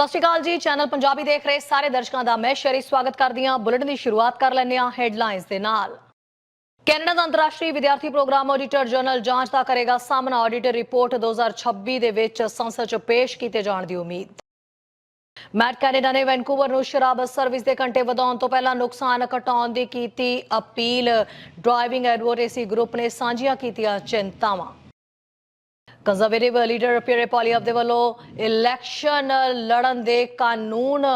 ਸਤਿ ਸ਼੍ਰੀ ਅਕਾਲ ਜੀ, ਚੈਨਲ ਪੰਜਾਬੀ ਦੇਖ ਰਹੇ ਸਾਰੇ ਦਰਸ਼ਕਾਂ ਦਾ ਮੈਂ ਸ਼ਰੀ ਸਵਾਗਤ ਕਰਦੀ ਹਾਂ। ਬੁਲੇਟਿਨ ਦੀ ਸ਼ੁਰੂਆਤ ਕਰ ਲੈਂਦੇ ਹਾਂ ਹੈਡਲਾਈਨਸ ਦੇ ਨਾਲ। ਕੈਨੇਡਾ ਦਾ ਅੰਤਰਰਾਸ਼ਟਰੀ ਵਿਦਿਆਰਥੀ ਪ੍ਰੋਗਰਾਮ ਆਡੀਟਰ ਜਨਰਲ ਜਾਂਚ ਦਾ ਕਰੇਗਾ ਸਾਹਮਣਾ। ਆਡੀਟਰ ਰਿਪੋਰਟ 2026 ਦੇ ਵਿੱਚ ਸੰਸਦ 'ਚ ਪੇਸ਼ ਕੀਤੇ ਜਾਣ ਦੀ ਉਮੀਦ। ਮੈਟ ਕੈਨੇਡਾ ਨੇ ਵੈਨਕੂਵਰ ਨੂੰ ਸ਼ਰਾਬ ਸਰਵਿਸ ਦੇ ਘੰਟੇ ਵਧਾਉਣ ਤੋਂ ਪਹਿਲਾਂ ਨੁਕਸਾਨ ਘਟਾਉਣ ਦੀ ਕੀਤੀ ਅਪੀਲ। ਡਰਾਈਵਿੰਗ ਐਡਵੋਕੇਸੀ ਗਰੁੱਪ ਨੇ ਸਾਂਝੀਆਂ ਕੀਤੀਆਂ ਚਿੰਤਾਵਾਂ। ਕੰਜ਼ਰਵੇਟਿਵ ਲੀਡਰ ਪੀਰੇ ਪੋਲੀਅਪ ਦੇ ਵੱਲੋਂ ਇਲੈਕਸ਼ਨ ਲੜਨ ਦੇ ਕਾਨੂੰਨ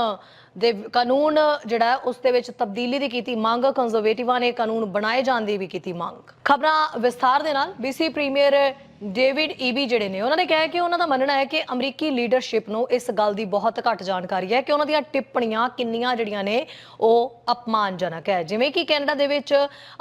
ਦੇ ਕਾਨੂੰਨ ਜਿਹੜਾ ਹੈ, ਉਸ ਦੇ ਵਿੱਚ ਤਬਦੀਲੀ ਦੀ ਕੀਤੀ ਮੰਗ ਕੰਜ਼ਰਵੇਟਿਵਾਂ ਨੇ ਕਾਨੂੰਨ ਬਣਾਏ ਜਾਣ ਦੀ ਵੀ ਕੀਤੀ ਮੰਗ। ਖਬਰਾਂ ਵਿਸਥਾਰ ਦੇ ਨਾਲ ਬੀਸੀ ਪ੍ਰੀਮੀਅਰ ਡੇਵਿਡ ਈਬੀ ਜਿਹੜੇ ਨੇ, ਉਹਨਾਂ ਨੇ ਕਿਹਾ ਕਿ ਉਹਨਾਂ ਦਾ ਮੰਨਣਾ ਹੈ ਕਿ ਅਮਰੀਕੀ ਲੀਡਰਸ਼ਿਪ ਨੂੰ ਇਸ ਗੱਲ ਦੀ ਬਹੁਤ ਘੱਟ ਜਾਣਕਾਰੀ ਹੈ ਕਿ ਉਹਨਾਂ ਦੀਆਂ ਟਿੱਪਣੀਆਂ ਕਿੰਨੀਆਂ ਜਿਹੜੀਆਂ ਨੇ, ਉਹ ਅਪਮਾਨਜਨਕ ਹੈ। ਜਿਵੇਂ ਕਿ ਕੈਨੇਡਾ ਦੇ ਵਿੱਚ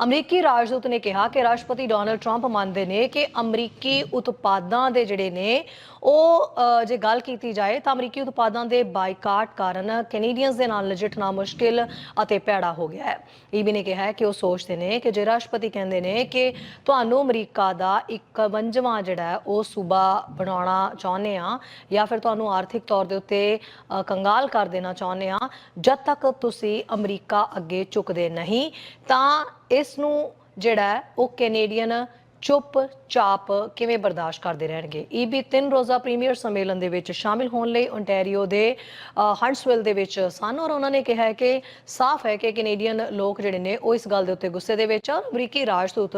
ਅਮਰੀਕੀ ਰਾਜਦੂਤ ਨੇ ਕਿਹਾ ਕਿ ਰਾਸ਼ਟਰਪਤੀ ਡੋਨਲਡ ਟਰੰਪ ਮੰਨਦੇ ਨੇ ਕਿ ਅਮਰੀਕੀ ਉਤਪਾਦਾਂ ਦੇ ਜਿਹੜੇ ਨੇ ਉਹ ਜੇ ਗੱਲ ਕੀਤੀ ਜਾਏ ਤਾਂ ਅਮਰੀਕੀ ਉਤਪਾਦਾਂ ਦੇ ਬਾਈਕਾਟ ਕਾਰਨ ਕੈਨੇਡੀਅਨਸ ਦੇ ਨਾਲ ਨਜਿੱਠਣਾ ਮੁਸ਼ਕਿਲ ਅਤੇ ਭੈੜਾ ਹੋ ਗਿਆ ਹੈ। ਈਬੀ ਨੇ ਕਿਹਾ ਹੈ ਕਿ ਉਹ ਸੋਚਦੇ ਨੇ ਕਿ ਜੇ ਰਾਸ਼ਟਰਪਤੀ ਕਹਿੰਦੇ ਨੇ ਕਿ ਤੁਹਾਨੂੰ ਅਮਰੀਕਾ ਦਾ 51ਵਾਂ ਜਿਹੜਾ ਉਹ ਸੂਬਾ ਬਣਾਉਣਾ ਚਾਹੁੰਦੇ ਆ ਜਾਂ ਫਿਰ ਤੁਹਾਨੂੰ ਆਰਥਿਕ ਤੌਰ ਦੇ ਉੱਤੇ ਕੰਗਾਲ ਕਰ ਦੇਣਾ ਚਾਹੁੰਦੇ ਆ ਜਦ ਤੱਕ ਤੁਸੀਂ ਅਮਰੀਕਾ ਅੱਗੇ ਝੁਕਦੇ ਨਹੀਂ ਤਾਂ ਇਸ ਨੂੰ ਜਿਹੜਾ ਉਹ ਕੈਨੇਡੀਅਨ ਚੁੱਪ ਚਾਪ ਕਿਵੇਂ ਬਰਦਾਸ਼ਤ ਕਰਦੇ ਰਹਿਣਗੇ? ਈਬੀ ਤਿੰਨ ਰੋਜ਼ਾ ਪ੍ਰੀਮੀਅਰ ਸੰਮੇਲਨ ਦੇ ਵਿੱਚ ਸ਼ਾਮਿਲ ਹੋਣ ਲਈ ਓਨਟਾਰੀਓ ਦੇ ਅ, ਹੰਟਸਵਿਲ ਦੇ ਵਿੱਚ ਸਨ ਔਰ ਉਹਨਾਂ ਨੇ ਕਿਹਾ ਹੈ ਕਿ ਸਾਫ਼ ਹੈ ਕਿ ਕੈਨੇਡੀਅਨ ਲੋਕ ਜਿਹੜੇ ਨੇ ਉਹ ਇਸ ਗੱਲ ਦੇ ਉੱਤੇ ਗੁੱਸੇ ਦੇ ਵਿੱਚ ਆ ਅਮਰੀਕੀ ਰਾਜਦੂਤ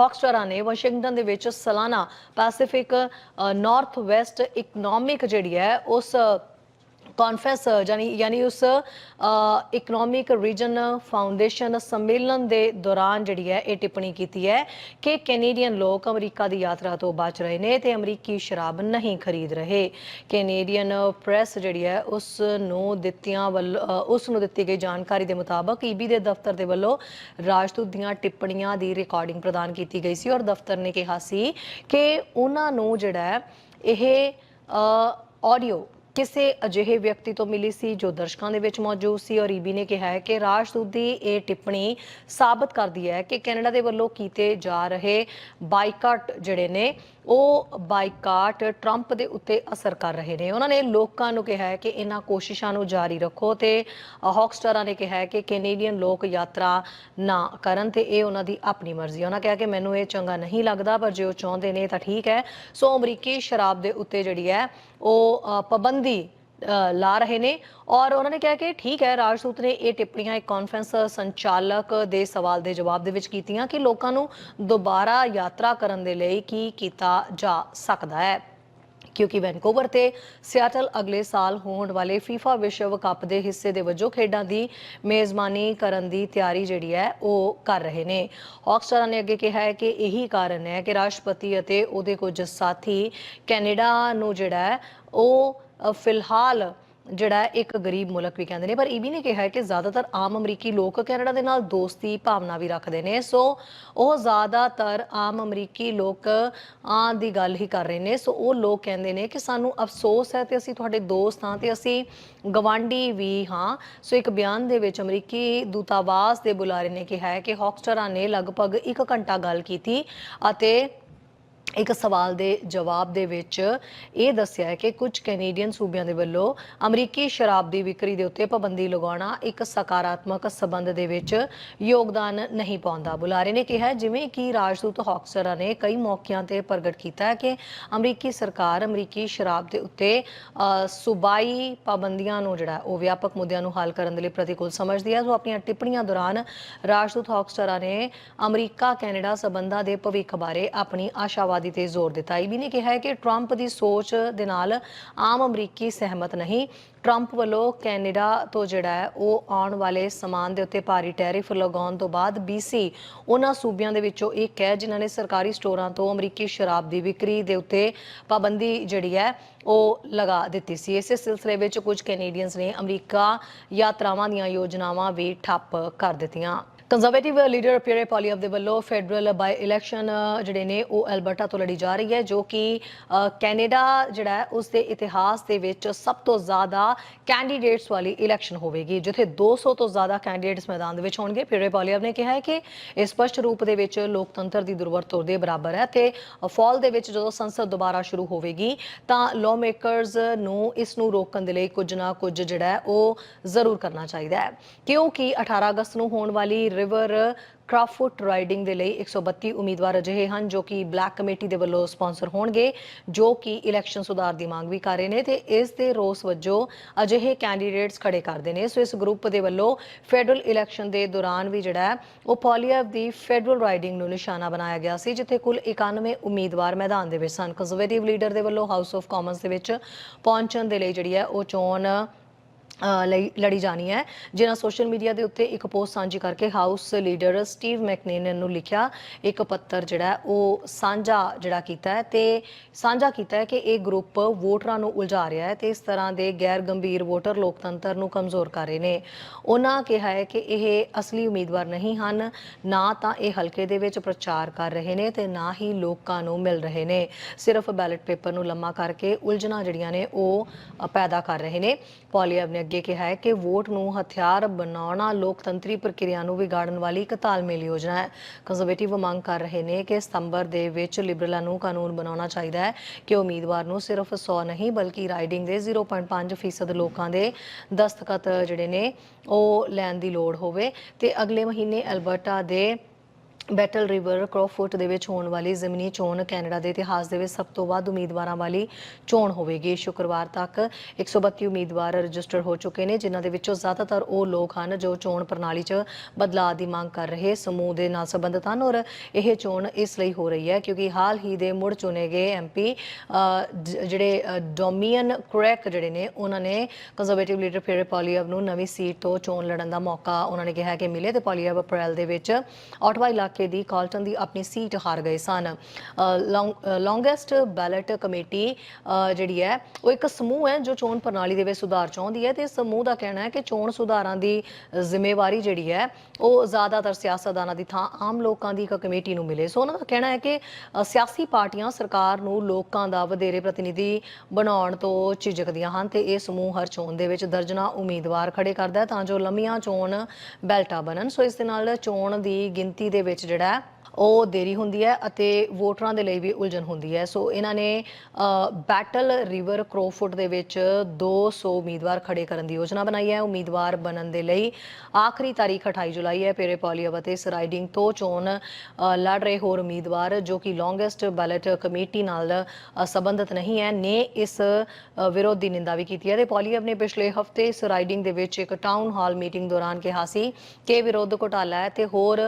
ਹੌਕਸਟਰਾ ਨੇ ਵਾਸ਼ਿੰਗਟਨ ਦੇ ਵਿੱਚ ਸਾਲਾਨਾ ਪੈਸੀਫਿਕ ਨਾਰਥ ਵੈਸਟ ਇਕਨੋਮਿਕ ਜਿਹੜੀ ਹੈ ਉਸ ਕਾਨਫਰੰਸ uh, ਯਾਨੀ ਯਾਨੀ ਉਸ ਇਕਨੋਮਿਕ ਰੀਜਨ ਫਾਊਂਡੇਸ਼ਨ ਸੰਮੇਲਨ ਦੇ ਦੌਰਾਨ ਜਿਹੜੀ ਹੈ ਇਹ ਟਿੱਪਣੀ ਕੀਤੀ ਹੈ ਕਿ ਕੈਨੇਡੀਅਨ ਲੋਕ ਅਮਰੀਕਾ ਦੀ ਯਾਤਰਾ ਤੋਂ ਬਚ ਰਹੇ ਨੇ ਤੇ ਅਮਰੀਕੀ ਸ਼ਰਾਬ ਨਹੀਂ ਖਰੀਦ ਰਹੇ। ਕੈਨੇਡੀਅਨ ਪ੍ਰੈਸ ਜਿਹੜੀ ਹੈ ਉਸ ਨੂੰ ਦਿੱਤੀਆਂ ਵੱਲ ਉਸ ਨੂੰ ਦਿੱਤੀ ਗਈ ਜਾਣਕਾਰੀ ਦੇ ਮੁਤਾਬਕ ਈਬੀ ਦੇ ਦਫ਼ਤਰ ਦੇ ਵੱਲੋਂ ਰਾਜਦੂਤ ਦੀਆਂ ਟਿੱਪਣੀਆਂ ਦੀ ਰਿਕਾਰਡਿੰਗ ਪ੍ਰਦਾਨ ਕੀਤੀ ਗਈ ਸੀ ਔਰ ਦਫ਼ਤਰ ਨੇ ਕਿਹਾ ਸੀ ਕਿ ਉਹਨਾਂ ਨੂੰ ਜਿਹੜਾ ਇਹ ਆਡੀਓ ਕਿਸੇ ਅਜਿਹੇ ਵਿਅਕਤੀ ਤੋਂ ਮਿਲੀ ਸੀ ਜੋ ਦਰਸ਼ਕਾਂ ਦੇ ਵਿੱਚ ਮੌਜੂਦ ਸੀ ਔਰ ਈਬੀ ਨੇ ਕਿਹਾ ਹੈ ਕਿ ਰਾਜਦੂਤ ਦੀ ਇਹ ਟਿੱਪਣੀ ਸਾਬਤ ਕਰਦੀ ਹੈ ਕਿ ਕੈਨੇਡਾ ਦੇ ਵੱਲੋਂ ਕੀਤੇ ਜਾ ਰਹੇ ਬਾਈਕਾਟ ਜਿਹੜੇ ਨੇ ਉਹ ਬਾਈਕਾਟ ਟਰੰਪ ਦੇ ਉੱਤੇ ਅਸਰ ਕਰ ਰਹੇ ਨੇ। ਉਹਨਾਂ ਨੇ ਲੋਕਾਂ ਨੂੰ ਕਿਹਾ ਹੈ ਕਿ ਇਹਨਾਂ ਕੋਸ਼ਿਸ਼ਾਂ ਨੂੰ ਜਾਰੀ ਰੱਖੋ ਤੇ ਹੌਕਸਟਰਾਂ ਨੇ ਕਿਹਾ ਹੈ ਕਿ ਕੈਨੇਡੀਅਨ ਲੋਕ ਯਾਤਰਾ ਨਾ ਕਰਨ ਤੇ ਇਹ ਉਹਨਾਂ ਦੀ ਆਪਣੀ ਮਰਜ਼ੀ ਉਹਨਾਂ ਕਿਹਾ ਕਿ ਮੈਨੂੰ ਇਹ ਚੰਗਾ ਨਹੀਂ ਲੱਗਦਾ, ਪਰ ਜੇ ਉਹ ਚਾਹੁੰਦੇ ਨੇ ਤਾਂ ਠੀਕ ਹੈ। ਸੋ ਅਮਰੀਕੀ ਸ਼ਰਾਬ ਦੇ ਉੱਤੇ ਜਿਹੜੀ ਹੈ ਉਹ ਪਾਬੰਦੀ ਲਾ ਰਹੇ ਨੇ। ਔਰ ਉਹਨਾਂ ਨੇ ਕਿਹਾ ਕਿ ਠੀਕ ਹੈ, ਰਾਜਦੂਤ ਨੇ ਇਹ ਟਿੱਪਣੀਆਂ ਇੱਕ ਕਾਨਫਰੰਸ ਸੰਚਾਲਕ ਦੇ ਸਵਾਲ ਦੇ ਜਵਾਬ ਦੇ ਵਿੱਚ ਕੀਤੀਆਂ ਕਿ ਲੋਕਾਂ ਨੂੰ ਦੁਬਾਰਾ ਯਾਤਰਾ ਕਰਨ ਦੇ ਲਈ ਕੀ ਕੀਤਾ ਜਾ ਸਕਦਾ ਹੈ। ਕਿਉਂਕਿ ਵੈਨਕੂਵਰ ਤੇ ਸਿਆਟਲ ਅਗਲੇ ਸਾਲ ਹੋਣ ਵਾਲੇ FIFA ਵਿਸ਼ਵ ਕੱਪ ਦੇ ਹਿੱਸੇ ਦੇ ਵਜੋਂ ਖੇਡਾਂ ਦੀ ਮੇਜ਼ਬਾਨੀ ਕਰਨ ਦੀ ਤਿਆਰੀ ਜਿਹੜੀ ਹੈ, ਉਹ ਕਰ ਰਹੇ ਨੇ। ਹੌਕਸਟਰਾਂ ਨੇ ਅੱਗੇ ਕਿਹਾ ਹੈ ਕਿ ਇਹੀ ਕਾਰਨ ਹੈ ਕਿ ਰਾਸ਼ਟਰਪਤੀ ਅਤੇ ਉਹਦੇ ਕੁਝ ਸਾਥੀ ਕੈਨੇਡਾ ਨੂੰ ਜਿਹੜਾ ਉਹ ਫਿਲਹਾਲ ਜਿਹੜਾ ਇੱਕ ਗਰੀਬ ਮੁਲਕ ਵੀ ਕਹਿੰਦੇ ਨੇ, ਪਰ ਈਬੀ ਨੇ ਕਿਹਾ ਹੈ ਕਿ ਜ਼ਿਆਦਾਤਰ ਆਮ ਅਮਰੀਕੀ ਲੋਕ ਕੈਨੇਡਾ ਦੇ ਨਾਲ ਦੋਸਤੀ ਭਾਵਨਾ ਵੀ ਰੱਖਦੇ ਨੇ। ਸੋ ਉਹ ਜ਼ਿਆਦਾਤਰ ਆਮ ਅਮਰੀਕੀ ਲੋਕ ਆਂ ਦੀ ਗੱਲ ਹੀ ਕਰ ਰਹੇ ਨੇ। ਸੋ ਉਹ ਲੋਕ ਕਹਿੰਦੇ ਨੇ ਕਿ ਸਾਨੂੰ ਅਫਸੋਸ ਹੈ ਤੇ ਅਸੀਂ ਤੁਹਾਡੇ ਦੋਸਤ ਹਾਂ ਤੇ ਅਸੀਂ ਗਵਾਂਢੀ ਵੀ ਹਾਂ। ਸੋ ਇੱਕ ਬਿਆਨ ਦੇ ਵਿੱਚ ਅਮਰੀਕੀ ਦੂਤਾਵਾਸ ਦੇ ਬੁਲਾਰੇ ਨੇ ਕਿਹਾ ਹੈ ਕਿ ਹੌਕਸਟਰਾਂ ਨੇ ਲਗਭਗ 1 ਘੰਟਾ ਗੱਲ ਕੀਤੀ ਅਤੇ ਇੱਕ ਸਵਾਲ ਦੇ ਜਵਾਬ ਦੇ ਵਿੱਚ ਇਹ ਦੱਸਿਆ ਹੈ ਕਿ ਕੁਝ ਕੈਨੇਡੀਅਨ ਸੂਬਿਆਂ ਦੇ ਵੱਲੋਂ ਅਮਰੀਕੀ ਸ਼ਰਾਬ ਦੀ ਵਿਕਰੀ ਦੇ ਉੱਤੇ ਪਾਬੰਦੀ ਲਗਾਉਣਾ ਇੱਕ ਸਕਾਰਾਤਮਕ ਸਬੰਧ ਦੇ ਵਿੱਚ ਯੋਗਦਾਨ ਨਹੀਂ ਪਾਉਂਦਾ। ਬੁਲਾਰੇ ਨੇ ਕਿਹਾ ਜਿਵੇਂ ਕਿ ਰਾਜਦੂਤ ਹੌਕਸਰਾ ਨੇ ਕਈ ਮੌਕਿਆਂ ਤੇ ਪ੍ਰਗਟ ਕੀਤਾ ਕਿ ਅਮਰੀਕੀ ਸਰਕਾਰ ਅਮਰੀਕੀ ਸ਼ਰਾਬ ਦੇ ਉੱਤੇ ਸੂਬਾਈ ਪਾਬੰਦੀਆਂ ਨੂੰ ਜਿਹੜਾ ਉਹ ਵਿਆਪਕ ਮੁੱਦਿਆਂ ਨੂੰ ਹੱਲ ਕਰਨ ਦੇ ਲਈ ਪ੍ਰਤੀਕੂਲ ਸਮਝਦੀ ਹੈ। ਸੋ ਆਪਣੀਆਂ ਟਿੱਪਣੀਆਂ ਦੌਰਾਨ ਰਾਜਦੂਤ ਹੌਕਸਟਰਾ ਨੇ ਅਮਰੀਕਾ ਕੈਨੇਡਾ ਸਬੰਧਾਂ ਦੇ ਭਵਿੱਖ ਬਾਰੇ ਆਪਣੀ ਆਸ਼ਾਵਾਦੀ ਤੇ ਜ਼ੋਰ ਦਿੱਤਾ। ਈਬੀ ਨੇ ਕਿਹਾ ਹੈ ਕਿ ਟਰੰਪ ਦੀ ਸੋਚ ਦੇ ਨਾਲ ਆਮ ਅਮਰੀਕੀ ਸਹਿਮਤ ਨਹੀਂ। ਟਰੰਪ ਵੱਲੋਂ ਕੈਨੇਡਾ ਤੋਂ ਜਿਹੜਾ ਹੈ, ਉਹ ਆਉਣ ਵਾਲੇ ਸਮਾਨ ਦੇ ਉੱਤੇ ਭਾਰੀ ਟੈਰਿਫ ਲਗਾਉਣ ਤੋਂ ਬਾਅਦ BC ਉਹਨਾਂ ਸੂਬਿਆਂ ਦੇ ਵਿੱਚੋਂ ਇੱਕ ਹੈ, ਜਿਨ੍ਹਾਂ ਨੇ ਸਰਕਾਰੀ ਸਟੋਰਾਂ ਤੋਂ ਅਮਰੀਕੀ ਸ਼ਰਾਬ ਦੀ ਵਿਕਰੀ ਦੇ ਉੱਤੇ ਪਾਬੰਦੀ ਜਿਹੜੀ ਹੈ, ਉਹ ਲਗਾ ਦਿੱਤੀ ਸੀ। ਇਸੇ ਸਿਲਸਿਲੇ ਵਿੱਚ ਕੁਝ ਕੈਨੇਡੀਅਨਸ ਨੇ ਅਮਰੀਕਾ ਯਾਤਰਾਵਾਂ ਦੀਆਂ ਯੋਜਨਾਵਾਂ ਵੀ ਠੱਪ ਕਰ ਦਿੱਤੀਆਂ। ਕੰਜ਼ਰਵੇਟਿਵ ਲੀਡਰ ਪੀਰੇ ਪੋਲੀਅਬ ਦੇ ਵੱਲੋਂ ਫੈਡਰਲ ਬਾਈ ਇਲੈਕਸ਼ਨ ਜਿਹੜੇ ਨੇ ਉਹ ਐਲਬਰਟਾ ਤੋਂ ਲੜੀ ਜਾ ਰਹੀ ਹੈ ਜੋ ਕਿ ਕੈਨੇਡਾ ਜਿਹੜਾ ਉਸ ਦੇ ਇਤਿਹਾਸ ਦੇ ਵਿੱਚ ਸਭ ਤੋਂ ਜ਼ਿਆਦਾ ਕੈਂਡੀਡੇਟਸ ਵਾਲੀ ਇਲੈਕਸ਼ਨ ਹੋਵੇਗੀ ਜਿੱਥੇ 200 ਤੋਂ ਜ਼ਿਆਦਾ ਕੈਂਡੀਡੇਟਸ ਮੈਦਾਨ ਦੇ ਵਿੱਚ ਹੋਣਗੇ ਪੀਰੇ ਪੋਲੀਅਬ ਨੇ ਕਿਹਾ ਹੈ ਕਿ ਇਹ ਸਪਸ਼ਟ ਰੂਪ ਦੇ ਵਿੱਚ ਲੋਕਤੰਤਰ ਦੀ ਦੁਰਵਰਤੋਂ ਦੇ ਬਰਾਬਰ ਹੈ ਤੇ ਫਾਲ ਦੇ ਵਿੱਚ ਜਦੋਂ ਸੰਸਦ ਦੁਬਾਰਾ ਸ਼ੁਰੂ ਹੋਵੇਗੀ ਤਾਂ ਲਾਅ ਮੇਕਰਸ ਨੂੰ ਇਸ ਨੂੰ ਰੋਕਣ ਦੇ ਲਈ ਕੁਝ ਨਾ ਕੁਝ ਜਿਹੜਾ ਉਹ ਜ਼ਰੂਰ ਕਰਨਾ ਚਾਹੀਦਾ ਹੈ ਕਿਉਂਕਿ 18 ਅਗਸਤ ਨੂੰ ਹੋਣ ਵਾਲੀ ਰਿਵਰ ਕ੍ਰਾਫਟ ਰਾਈਡਿੰਗ ਦੇ ਲਈ 132 ਉਮੀਦਵਾਰ ਅਜਿਹੇ ਹਨ ਜੋ ਕਿ ਬਲੈਕ ਕਮੇਟੀ ਦੇ ਵੱਲੋਂ ਸਪਾਂਸਰ ਹੋਣਗੇ, ਜੋ ਕਿ ਇਲੈਕਸ਼ਨ ਸੁਧਾਰ ਦੀ ਮੰਗ ਵੀ ਕਰ ਰਹੇ ਨੇ ਤੇ ਇਸ ਦੇ ਰੋਸ ਵਜੋਂ ਅਜਿਹੇ ਕੈਂਡੀਡੇਟਸ ਖੜੇ ਕਰਦੇ ਨੇ। ਸੋ ਇਸ ਗਰੁੱਪ ਦੇ ਵੱਲੋਂ ਫੈਡਰਲ ਇਲੈਕਸ਼ਨ ਦੇ ਦੌਰਾਨ ਵੀ ਜਿਹੜਾ ਉਹ ਪੋਲੀਆ ਦੀ ਫੈਡਰਲ ਰਾਈਡਿੰਗ ਨੂੰ ਨਿਸ਼ਾਨਾ ਬਣਾਇਆ ਗਿਆ ਸੀ, ਜਿੱਥੇ ਕੁੱਲ 91 ਉਮੀਦਵਾਰ ਮੈਦਾਨ ਦੇ ਵਿੱਚ ਸਨ। ਕੰਜ਼ਰਵੇਟਿਵ ਲੀਡਰ ਦੇ ਵੱਲੋਂ ਹਾਊਸ ਆਫ ਕਾਮਨਸ ਦੇ ਵਿੱਚ ਪਹੁੰਚਣ ਦੇ ਲਈ ਜਿਹੜੀ ਹੈ, ਉਹ ਚੋਣ ਲਈ ਲੜੀ ਜਾਣੀ ਹੈ। ਜਿਨ੍ਹਾਂ ਸੋਸ਼ਲ ਮੀਡੀਆ ਦੇ ਉੱਤੇ ਇੱਕ ਪੋਸਟ ਸਾਂਝੀ ਕਰਕੇ ਹਾਊਸ ਲੀਡਰ ਸਟੀਵ ਮੈਕਨੇਨ ਨੂੰ ਲਿਖਿਆ। ਇੱਕ ਪੱਤਰ ਜਿਹੜਾ ਉਹ ਸਾਂਝਾ ਜਿਹੜਾ ਕੀਤਾ ਹੈ ਤੇ ਸਾਂਝਾ ਕੀਤਾ ਹੈ ਕਿ ਇਹ ਗਰੁੱਪ ਵੋਟਰਾਂ ਨੂੰ ਉਲਝਾ ਰਿਹਾ ਹੈ ਤੇ ਇਸ ਤਰ੍ਹਾਂ ਦੇ ਗੈਰ ਗੰਭੀਰ ਵੋਟਰ ਲੋਕਤੰਤਰ ਨੂੰ ਕਮਜ਼ੋਰ ਕਰ ਰਹੇ ਨੇ। ਉਹਨਾਂ ਕਿਹਾ ਹੈ ਕਿ ਇਹ ਅਸਲੀ ਉਮੀਦਵਾਰ ਨਹੀਂ ਹਨ, ਨਾ ਤਾਂ ਇਹ ਹਲਕੇ ਦੇ ਵਿੱਚ ਪ੍ਰਚਾਰ ਕਰ ਰਹੇ ਨੇ ਤੇ ਨਾ ਹੀ ਲੋਕਾਂ ਨੂੰ ਮਿਲ ਰਹੇ ਨੇ। ਸਿਰਫ ਬੈਲਟ ਪੇਪਰ ਨੂੰ ਲੰਮਾ ਕਰਕੇ ਉਲਝਣਾ ਜਿਹੜੀਆਂ ਨੇ, ਉਹ ਪੈਦਾ ਕਰ ਰਹੇ ਨੇ। ਪੋਲੀਅਬ ਨੇ ਅੱਗੇ ਕਿਹਾ ਹੈ ਕਿ ਵੋਟ ਨੂੰ ਹਥਿਆਰ ਬਣਾਉਣਾ ਲੋਕਤੰਤਰੀ ਪ੍ਰਕਿਰਿਆ ਨੂੰ ਵਿਗਾੜਨ ਵਾਲੀ ਇੱਕ ਤਾਲਮੇਲ ਯੋਜਨਾ ਹੈ। ਕੰਜ਼ਰਵੇਟਿਵ ਮੰਗ ਕਰ ਰਹੇ ਨੇ ਕਿ ਸਤੰਬਰ ਦੇ ਵਿੱਚ ਲਿਬਰਲਾਂ ਨੂੰ ਕਾਨੂੰਨ ਬਣਾਉਣਾ ਚਾਹੀਦਾ ਹੈ ਕਿ ਉਮੀਦਵਾਰ ਨੂੰ ਸਿਰਫ 100 ਨਹੀਂ ਬਲਕਿ ਰਾਈਡਿੰਗ ਦੇ 0.5% ਫੀਸਦ ਲੋਕਾਂ ਦੇ ਦਸਤਖਤ ਜਿਹੜੇ ਨੇ ਉਹ ਲੈਣ ਦੀ ਲੋੜ ਹੋਵੇ। ਤੇ ਅਗਲੇ ਮਹੀਨੇ ਐਲਬਰਟਾ ਦੇ ਬੈਟਲ ਰਿਵਰ ਕ੍ਰੋਫੋਰਟ ਦੇ ਵਿੱਚ ਹੋਣ ਵਾਲੀ ਜ਼ਮੀਨੀ ਚੋਣ ਕੈਨੇਡਾ ਦੇ ਇਤਿਹਾਸ ਦੇ ਵਿੱਚ ਸਭ ਤੋਂ ਵੱਧ ਉਮੀਦਵਾਰਾਂ ਵਾਲੀ ਚੋਣ ਹੋਵੇਗੀ। ਸ਼ੁੱਕਰਵਾਰ ਤੱਕ 132 ਉਮੀਦਵਾਰ ਰਜਿਸਟਰ ਹੋ ਚੁੱਕੇ ਨੇ, ਜਿਨ੍ਹਾਂ ਦੇ ਵਿੱਚੋਂ ਜ਼ਿਆਦਾਤਰ ਉਹ ਲੋਕ ਹਨ ਜੋ ਚੋਣ ਪ੍ਰਣਾਲੀ 'ਚ ਬਦਲਾਅ ਦੀ ਮੰਗ ਕਰ ਰਹੇ ਸਮੂਹ ਦੇ ਨਾਲ ਸੰਬੰਧਿਤ ਹਨ ਔਰ ਇਹ ਚੋਣ ਇਸ ਲਈ ਹੋ ਰਹੀ ਹੈ ਕਿਉਂਕਿ ਹਾਲ ਹੀ ਦੇ ਮੁੜ ਚੁਣੇ ਗਏ ਐਮਪੀ ਜਿਹੜੇ ਡੋਮੀਅਨ ਕ੍ਰੈਕ ਜਿਹੜੇ ਨੇ, ਉਹਨਾਂ ਨੇ ਕੰਜ਼ਰਵੇਟਿਵ ਲੀਡਰ ਫੇਰੇ ਪੋਲੀਅਬ ਨੂੰ ਨਵੀਂ ਸੀਟ ਤੋਂ ਚੋਣ ਲੜਨ ਦਾ ਮੌਕਾ ਉਹਨਾਂ ਨੇ ਕਿਹਾ ਕਿ ਮਿਲੇ ਤੇ ਪੋਲੀਅਬ ਅਪ੍ਰੈਲ ਦੇ ਵਿੱਚ ਆਟਵਾ ਇਲਾਕੇ ਦੀ ਕਾਲਟਨ ਦੀ ਆਪਣੀ ਸੀਟ ਹਾਰ ਗਏ ਸਨ। ਲੌਂਗੈਸਟ ਬੈਲਟ ਕਮੇਟੀ ਜਿਹੜੀ ਹੈ, ਉਹ ਇੱਕ ਸਮੂਹ ਹੈ ਜੋ ਚੋਣ ਪ੍ਰਣਾਲੀ ਦੇ ਵਿੱਚ ਸੁਧਾਰ ਚਾਹੁੰਦੀ ਹੈ ਤੇ ਇਸ ਸਮੂਹ ਦਾ ਕਹਿਣਾ ਹੈ ਕਿ ਚੋਣ ਸੁਧਾਰਾਂ ਦੀ ਜ਼ਿੰਮੇਵਾਰੀ ਜਿਹੜੀ ਹੈ, ਉਹ ਜ਼ਿਆਦਾਤਰ ਸਿਆਸਤਦਾਨਾਂ ਦੀ ਥਾਂ ਆਮ ਲੋਕਾਂ ਦੀ ਇੱਕ ਕਮੇਟੀ ਨੂੰ ਮਿਲੇ। ਸੋ ਉਹਨਾਂ ਦਾ ਕਹਿਣਾ ਹੈ ਕਿ ਸਿਆਸੀ ਪਾਰਟੀਆਂ ਸਰਕਾਰ ਨੂੰ ਲੋਕਾਂ ਦਾ ਵਧੇਰੇ ਪ੍ਰਤੀਨਿਧੀ ਬਣਾਉਣ ਤੋਂ ਝਿਜਕਦੀਆਂ ਹਨ ਤੇ ਇਹ ਸਮੂਹ ਹਰ ਚੋਣ ਦੇ ਵਿੱਚ ਦਰਜਨਾ ਉਮੀਦਵਾਰ ਖੜੇ ਕਰਦਾ ਹੈ ਤਾਂ ਜੋ ਲੰਮੀਆਂ ਚੋਣ ਬੈਲਟਾਂ ਬਣਨ। ਸੋ ਇਸ ਦੇ ਨਾਲ ਚੋਣ ਦੀ ਗਿਣਤੀ ਦੇ ਵਿੱਚ ਜਿਹੜਾ ਹੈ ਉਹ ਦੇਰੀ ਹੁੰਦੀ ਹੈ ਅਤੇ ਵੋਟਰਾਂ ਦੇ ਲਈ ਵੀ ਉਲਝਣ ਹੁੰਦੀ ਹੈ। ਸੋ ਇਹਨਾਂ ਨੇ ਬੈਟਲ ਰਿਵਰ ਕ੍ਰੋਫੁੱਟ ਦੇ ਵਿੱਚ 200 ਉਮੀਦਵਾਰ ਖੜੇ ਕਰਨ ਦੀ ਯੋਜਨਾ ਬਣਾਈ ਹੈ। ਉਮੀਦਵਾਰ ਬਣਨ ਦੇ ਲਈ ਆਖਰੀ ਤਾਰੀਖ 28 ਜੁਲਾਈ ਹੈ। ਪੇਰੇ ਪੋਲੀਅਬ ਅਤੇ ਇਸ ਤੋਂ ਚੋਣ ਲੜ ਰਹੇ ਹੋਰ ਉਮੀਦਵਾਰ ਜੋ ਕਿ ਲੌਂਗੈਸਟ ਬੈਲਟ ਕਮੇਟੀ ਨਾਲ ਸੰਬੰਧਿਤ ਨਹੀਂ ਹੈ, ਨੇ ਇਸ ਵਿਰੋਧ ਦੀ ਨਿੰਦਾ ਵੀ ਕੀਤੀ ਹੈ। ਤੇ ਪੋਲੀਅਬ ਨੇ ਪਿਛਲੇ ਹਫ਼ਤੇ ਇਸ ਰਾਈਡਿੰਗ ਦੇ ਵਿੱਚ ਇੱਕ ਟਾਊਨ ਹਾਲ ਮੀਟਿੰਗ ਦੌਰਾਨ ਕਿਹਾ ਸੀ ਕਿ ਇਹ ਵਿਰੋਧ ਘੁਟਾਲਾ ਹੈ ਤੇ ਹੋਰ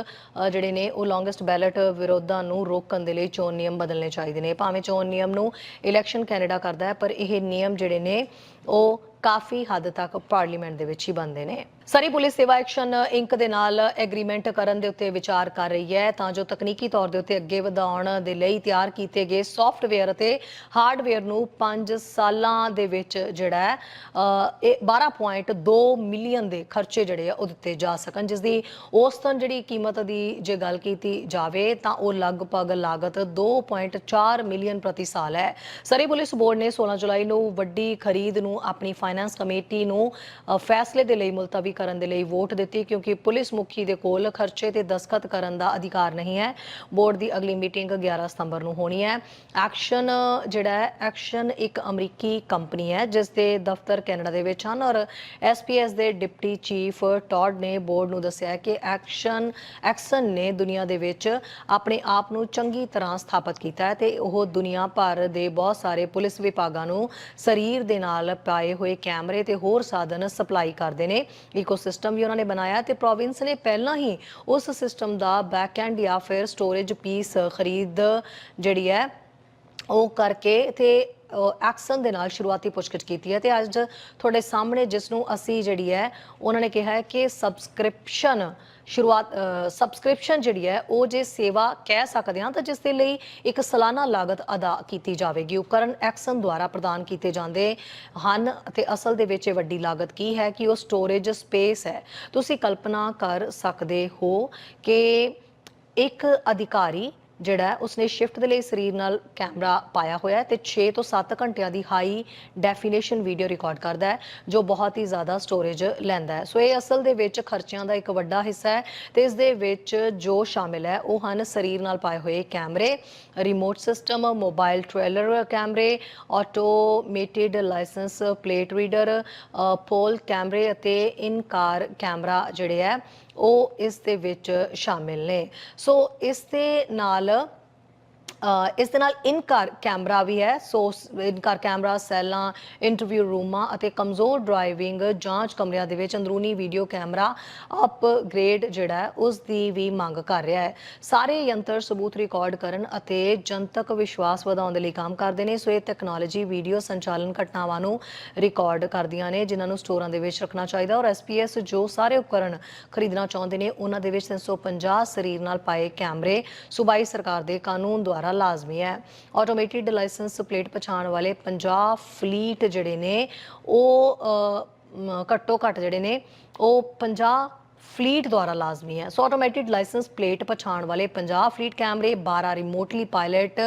ਜਿਹੜੇ ਨੇ ਉਹ ਲੌਂਗੈਸਟ ਬੈਲਟ ਵਿਰੋਧਾਂ ਨੂੰ ਰੋਕਣ ਦੇ ਲਈ ਚੋਣ ਨਿਯਮ ਬਦਲਣੇ ਚਾਹੀਦੇ ਨੇ। ਭਾਵੇਂ ਚੋਣ ਨਿਯਮ ਨੂੰ ਇਲੈਕਸ਼ਨ ਕੈਨੇਡਾ ਕਰਦਾ ਹੈ, ਪਰ ਇਹ ਨਿਯਮ ਜਿਹੜੇ ਨੇ ਉਹ ਕਾਫੀ ਹੱਦ ਤੱਕ ਪਾਰਲੀਮੈਂਟ ਦੇ ਵਿੱਚ ਹੀ ਬੰਦੇ ਨੇ। ਸਰੀ ਪੁਲਿਸ ਸੇਵਾ ਐਕਸ਼ਨ ਇੰਕ ਦੇ ਨਾਲ ਐਗਰੀਮੈਂਟ ਕਰਨ ਦੇ ਉੱਤੇ ਵਿਚਾਰ ਕਰ ਰਹੀ ਹੈ। ਤਾਂ ਜੋ ਤਕਨੀਕੀ ਤੌਰ ਦੇ ਉੱਤੇ ਅੱਗੇ ਵਧਾਉਣ ਦੇ ਲਈ ਤਿਆਰ ਕੀਤੇ ਗਏ ਸੌਫਟਵੇਅਰ ਅਤੇ ਹਾਰਡਵੇਅਰ ਨੂੰ 5 ਸਾਲਾਂ ਦੇ ਵਿੱਚ ਜਿਹੜਾ ਹੈ ਅ, ਇਹ 12.2 ਮਿਲੀਅਨ ਦੇ ਖਰਚੇ ਜਿਹੜੇ ਆ ਉਹ ਦਿੱਤੇ ਜਾ ਸਕਣ। ਜਿਸ ਦੀ ਔਸਤਨ ਜਿਹੜੀ ਕੀਮਤ ਦੀ ਜੇ ਗੱਲ ਕੀਤੀ ਜਾਵੇ ਤਾਂ ਉਹ ਲਗਭਗ ਲਾਗਤ 2.4 ਮਿਲੀਅਨ ਪ੍ਰਤੀ ਸਾਲ ਹੈ। ਸਰੀ ਪੁਲਿਸ ਬੋਰਡ ਨੇ 16 ਜੁਲਾਈ ਨੂੰ ਵੱਡੀ ਖਰੀਦ ਨੂੰ ਆਪਣੀ ਫਾਈਨਾਂਸ ਕਮੇਟੀ ਨੂੰ ਫੈਸਲੇ ਦੇ ਲਈ ਮੁਲਤਵੀ ਕਰਨ ਦੇ ਲਈ ਵੋਟ ਦਿੱਤੀ ਕਿਉਂਕਿ ਪੁਲਿਸ ਮੁਖੀ ਦੇ ਕੋਲ ਖਰਚੇ ਤੇ ਦਸਖਤ ਕਰਨ ਦਾ ਅਧਿਕਾਰ ਨਹੀਂ ਹੈ। ਬੋਰਡ ਦੀ ਅਗਲੀ ਮੀਟਿੰਗ 11 ਸਤੰਬਰ ਨੂੰ ਹੋਣੀ ਹੈ। ਐਕਸ਼ਨ, ਜਿਹੜਾ ਹੈ, ਐਕਸ਼ਨ ਇੱਕ ਅਮਰੀਕੀ ਕੰਪਨੀ ਹੈ ਜਿਸ ਦੇ ਦਫ਼ਤਰ ਕੈਨੇਡਾ ਦੇ ਵਿੱਚ ਹਨ ਔਰ ਐਸਪੀਐਸ ਦੇ ਡਿਪਟੀ ਚੀਫ ਟੌਡ ਨੇ ਬੋਰਡ ਨੂੰ ਦੱਸਿਆ ਕਿ ਐਕਸ਼ਨ ਐਕਸ਼ਨ ਨੇ ਦੁਨੀਆ ਦੇ ਵਿੱਚ ਆਪਣੇ ਆਪ ਨੂੰ ਚੰਗੀ ਤਰ੍ਹਾਂ ਸਥਾਪਿਤ ਕੀਤਾ ਹੈ ਤੇ ਉਹ ਦੁਨੀਆ ਭਰ ਦੇ ਬਹੁਤ ਸਾਰੇ ਪੁਲਿਸ ਵਿਭਾਗਾਂ ਨੂੰ ਸਰੀਰ ਦੇ ਨਾਲ ਪਾਏ ਹੋਏ ਕੈਮਰੇ ਤੇ ਹੋਰ ਸਾਧਨ ਸਪਲਾਈ ਕਰਦੇ ਨੇ। ਇਕੋਸਿਸਟਮ ਵੀ ਉਹਨਾਂ ਨੇ ਬਣਾਇਆ ਤੇ ਪ੍ਰੋਵਿੰਸ ਨੇ ਪਹਿਲਾਂ ਹੀ ਉਸ ਸਿਸਟਮ ਦਾ ਬੈਕ ਐਂਡ ਜਾਂ ਫਿਰ ਸਟੋਰੇਜ ਪੀਸ ਖਰੀਦ ਜਿਹੜੀ ਹੈ, ਉਹ ਕਰਕੇ ਤੇ ਐਕਸ਼ਨ ਦੇ ਨਾਲ ਸ਼ੁਰੂਆਤੀ ਪੁੱਛਗਿੱਛ ਕੀਤੀ ਹੈ ਤੇ ਅੱਜ ਤੁਹਾਡੇ ਸਾਹਮਣੇ ਜਿਸ ਨੂੰ ਅਸੀਂ ਜਿਹੜੀ ਹੈ, ਉਹਨਾਂ ਨੇ ਕਿਹਾ ਹੈ ਕਿ ਸਬਸਕ੍ਰਿਪਸ਼ਨ ਸ਼ੁਰੂਆਤ ਸਬਸਕ੍ਰਿਪਸ਼ਨ ਜਿਹੜੀ ਹੈ, ਉਹ ਜੇ ਸੇਵਾ ਕਹਿ ਸਕਦੇ ਹਾਂ ਤਾਂ ਜਿਸ ਦੇ ਲਈ ਇੱਕ ਸਾਲਾਨਾ ਲਾਗਤ ਅਦਾ ਕੀਤੀ ਜਾਵੇਗੀ। ਉਪਕਰਨ ਐਕਸ਼ਨ ਦੁਆਰਾ ਪ੍ਰਦਾਨ ਕੀਤੇ ਜਾਂਦੇ ਹਨ ਅਤੇ ਅਸਲ ਦੇ ਵਿੱਚ ਇਹ ਵੱਡੀ ਲਾਗਤ ਕੀ ਹੈ ਕਿ ਉਹ ਸਟੋਰੇਜ ਸਪੇਸ ਹੈ। ਤੁਸੀਂ ਕਲਪਨਾ ਕਰ ਸਕਦੇ ਹੋ ਕਿ ਇੱਕ ਅਧਿਕਾਰੀ ਜਿਹੜਾ ਉਸਨੇ ਸ਼ਿਫਟ ਦੇ ਲਈ ਸਰੀਰ ਨਾਲ ਕੈਮਰਾ ਪਾਇਆ ਹੋਇਆ ਹੈ ਤੇ 6 ਤੋਂ 7 ਘੰਟਿਆਂ ਦੀ ਹਾਈ ਡੈਫੀਨੇਸ਼ਨ ਵੀਡੀਓ ਰਿਕਾਰਡ ਕਰਦਾ ਹੈ, ਜੋ ਬਹੁਤ ਹੀ ਜ਼ਿਆਦਾ ਸਟੋਰੇਜ ਲੈਂਦਾ ਹੈ। ਸੋ ਇਹ ਅਸਲ ਦੇ ਵਿੱਚ ਖਰਚਿਆਂ ਦਾ ਇੱਕ ਵੱਡਾ ਹਿੱਸਾ ਹੈ ਤੇ ਇਸ ਦੇ ਵਿੱਚ ਜੋ ਸ਼ਾਮਿਲ ਹੈ, ਉਹ ਹਨ ਸਰੀਰ ਨਾਲ ਪਾਏ ਹੋਏ ਕੈਮਰੇ ਰਿਮੋਟ ਸਿਸਟਮ ਮੋਬਾਈਲ ਟ੍ਰੇਲਰ ਕੈਮਰੇ automated licence plate reader pole ਕੈਮਰੇ ਅਤੇ ਇਨ ਕਾਰ ਕੈਮਰਾ ਜਿਹੜੇ ਹੈ ਉਹ ਇਸ ਦੇ ਵਿੱਚ ਸ਼ਾਮਿਲ ਨੇ। ਸੋ ਇਸ ਦੇ ਨਾਲ ਇਸ ਦੇ ਨਾਲ ਇਨ ਕਾਰ ਕੈਮਰਾ ਵੀ ਹੈ। ਸੋ ਇਨ ਕਾਰ ਕੈਮਰਾ, ਸੈੱਲਾਂ ਇੰਟਰਵਿਊ ਰੂਮਾਂ ਅਤੇ ਕਮਜ਼ੋਰ ਡਰਾਈਵਿੰਗ ਜਾਂਚ ਕਮਰਿਆਂ ਦੇ ਵਿੱਚ ਅੰਦਰੂਨੀ ਵੀਡੀਓ ਕੈਮਰਾ ਅਪਗ੍ਰੇਡ ਜਿਹੜਾ ਉਸ ਦੀ ਵੀ ਮੰਗ ਕਰ ਰਿਹਾ ਹੈ। ਸਾਰੇ ਯੰਤਰ ਸਬੂਤ ਰਿਕਾਰਡ ਕਰਨ ਅਤੇ ਜਨਤਕ ਵਿਸ਼ਵਾਸ ਵਧਾਉਣ ਦੇ ਲਈ ਕੰਮ ਕਰਦੇ ਨੇ। ਸੋ ਇਹ ਟੈਕਨੋਲੋਜੀ ਵੀਡੀਓ ਸੰਚਾਲਨ ਘਟਨਾਵਾਂ ਨੂੰ ਰਿਕਾਰਡ ਕਰਦੀਆਂ ਨੇ, ਜਿਨ੍ਹਾਂ ਨੂੰ ਸਟੋਰਾਂ ਦੇ ਵਿੱਚ ਰੱਖਣਾ ਚਾਹੀਦਾ ਔਰ ਐਸਪੀਐਸ ਜੋ ਸਾਰੇ ਉਪਕਰਨ ਖਰੀਦਣਾ ਚਾਹੁੰਦੇ ਨੇ, ਉਹਨਾਂ ਦੇ ਵਿੱਚ 350 ਸਰੀਰ ਨਾਲ ਪਾਏ ਕੈਮਰੇ ਸੂਬਾਈ ਸਰਕਾਰ ਦੇ ਕਾਨੂੰਨ ਦੁਆਰਾ ਲਾਜ਼ਮੀ ਹੈ। ਆਟੋਮੇਟਿਡ ਲਾਇਸੈਂਸ ਪਲੇਟ ਪਛਾਣ ਵਾਲੇ 50 ਫਲੀਟ ਜਿਹੜੇ ਨੇ, ਉਹ ਘੱਟੋ ਘੱਟ ਜਿਹੜੇ ਨੇ, ਉਹ 50 ਫਲੀਟ ਦੁਆਰਾ ਲਾਜ਼ਮੀ ਹੈ। ਸੋ ਆਟੋਮੈਟਿਡ ਲਾਇਸੈਂਸ ਪਲੇਟ ਪਛਾਣ ਵਾਲੇ 50 ਫਲੀਟ ਕੈਮਰੇ 12 remotely pilot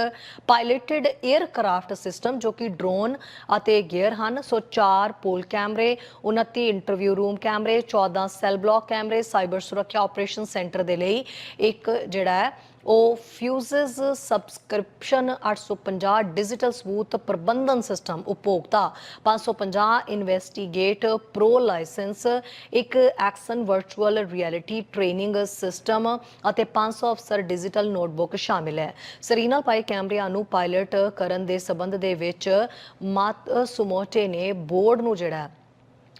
piloted aircraft system ਜੋ ਕਿ ਡਰੋਨ ਅਤੇ ਗੇਅਰ ਹਨ। ਸੋ 4 ਪੋਲ ਕੈਮਰੇ 29 ਇੰਟਰਵਿਊ ਰੂਮ ਕੈਮਰੇ 14 ਸੈੱਲ ਬਲੌਕ ਕੈਮਰੇ ਸਾਈਬਰ ਸੁਰੱਖਿਆ ਆਪਰੇਸ਼ਨ ਸੈਂਟਰ ਦੇ ਲਈ ਇੱਕ ਜਿਹੜਾ ਹੈ ਉਹ ਫਿਊਜ਼ਸ ਸਬਸਕ੍ਰਿਪਸ਼ਨ 850 ਡਿਜੀਟਲ ਸਬੂਤ ਪ੍ਰਬੰਧਨ ਸਿਸਟਮ ਉਪਭੋਗਤਾ 550 ਇਨਵੈਸਟੀਗੇਟ ਪ੍ਰੋ ਲਾਇਸੈਂਸ ਇੱਕ action virtual reality training system ਅਤੇ 500 ਅਫਸਰ ਡਿਜੀਟਲ ਨੋਟਬੁੱਕ ਸ਼ਾਮਿਲ ਹੈ। ਸਰੀਨਾ ਪਾਈ ਕੈਮਰਿਆਂ ਨੂੰ ਪਾਇਲਟ ਕਰਨ ਦੇ ਸਬੰਧ ਦੇ ਵਿੱਚ ਮਾਤ ਸੁਮੋਟੇ ਨੇ ਬੋਰਡ ਨੂੰ ਜਿਹੜਾ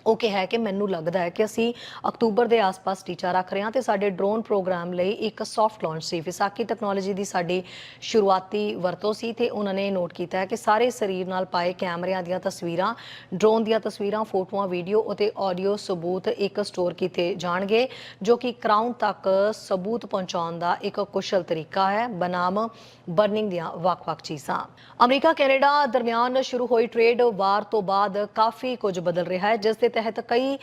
ਉਹ ਕਿਹਾ ਕਿ ਮੈਨੂੰ ਲੱਗਦਾ ਹੈ ਕਿ ਅਸੀਂ ਅਕਤੂਬਰ ਦੇ ਆਸ-ਪਾਸ ਟੀਚਾ ਰੱਖ ਰਹੇ ਹਾਂ ਤੇ ਸਾਡੇ ਡਰੋਨ ਪ੍ਰੋਗਰਾਮ ਲਈ ਇੱਕ ਸੌਫਟ ਲਾਂਚ ਸੀ। ਵਿਸਾਖੀ ਟੈਕਨੋਲੋਜੀ ਦੀ ਸਾਡੀ ਸ਼ੁਰੂਆਤੀ ਵਰਤੋਂ ਸੀ ਤੇ ਉਹਨਾਂ ਨੇ ਨੋਟ ਕੀਤਾ ਹੈ ਕਿ ਸਾਰੇ ਸਰੀਰ ਨਾਲ ਪਾਏ ਕੈਮਰਿਆਂ ਦੀਆਂ ਤਸਵੀਰਾਂ, ਡਰੋਨ ਦੀਆਂ ਤਸਵੀਰਾਂ, ਫੋਟੋਆਂ ਵੀਡੀਓ ਅਤੇ ਆਡੀਓ ਸਬੂਤ ਇੱਕ ਸਟੋਰ ਕੀਤੇ ਜਾਣਗੇ, ਜੋ ਕਿ ਕਰਾਊਨ ਤੱਕ ਸਬੂਤ ਪਹੁੰਚਾਉਣ ਦਾ ਇੱਕ ਕੁਸ਼ਲ ਤਰੀਕਾ ਹੈ। ਬਨਾਮ ਬਰਨਿੰਗ ਦੀਆਂ ਵੱਖ-ਵੱਖ ਚੀਜ਼ਾਂ। ਅਮਰੀਕਾ ਕੈਨੇਡਾ ਦਰਮਿਆਨ ਸ਼ੁਰੂ ਹੋਈ ਟ੍ਰੇਡ ਵਾਰ ਤੋਂ ਬਾਅਦ ਕਾਫੀ ਕੁਝ ਬਦਲ ਰਿਹਾ ਹੈ, ਜਿਸ ਦੇ ਤਹਿਤ ਕਈ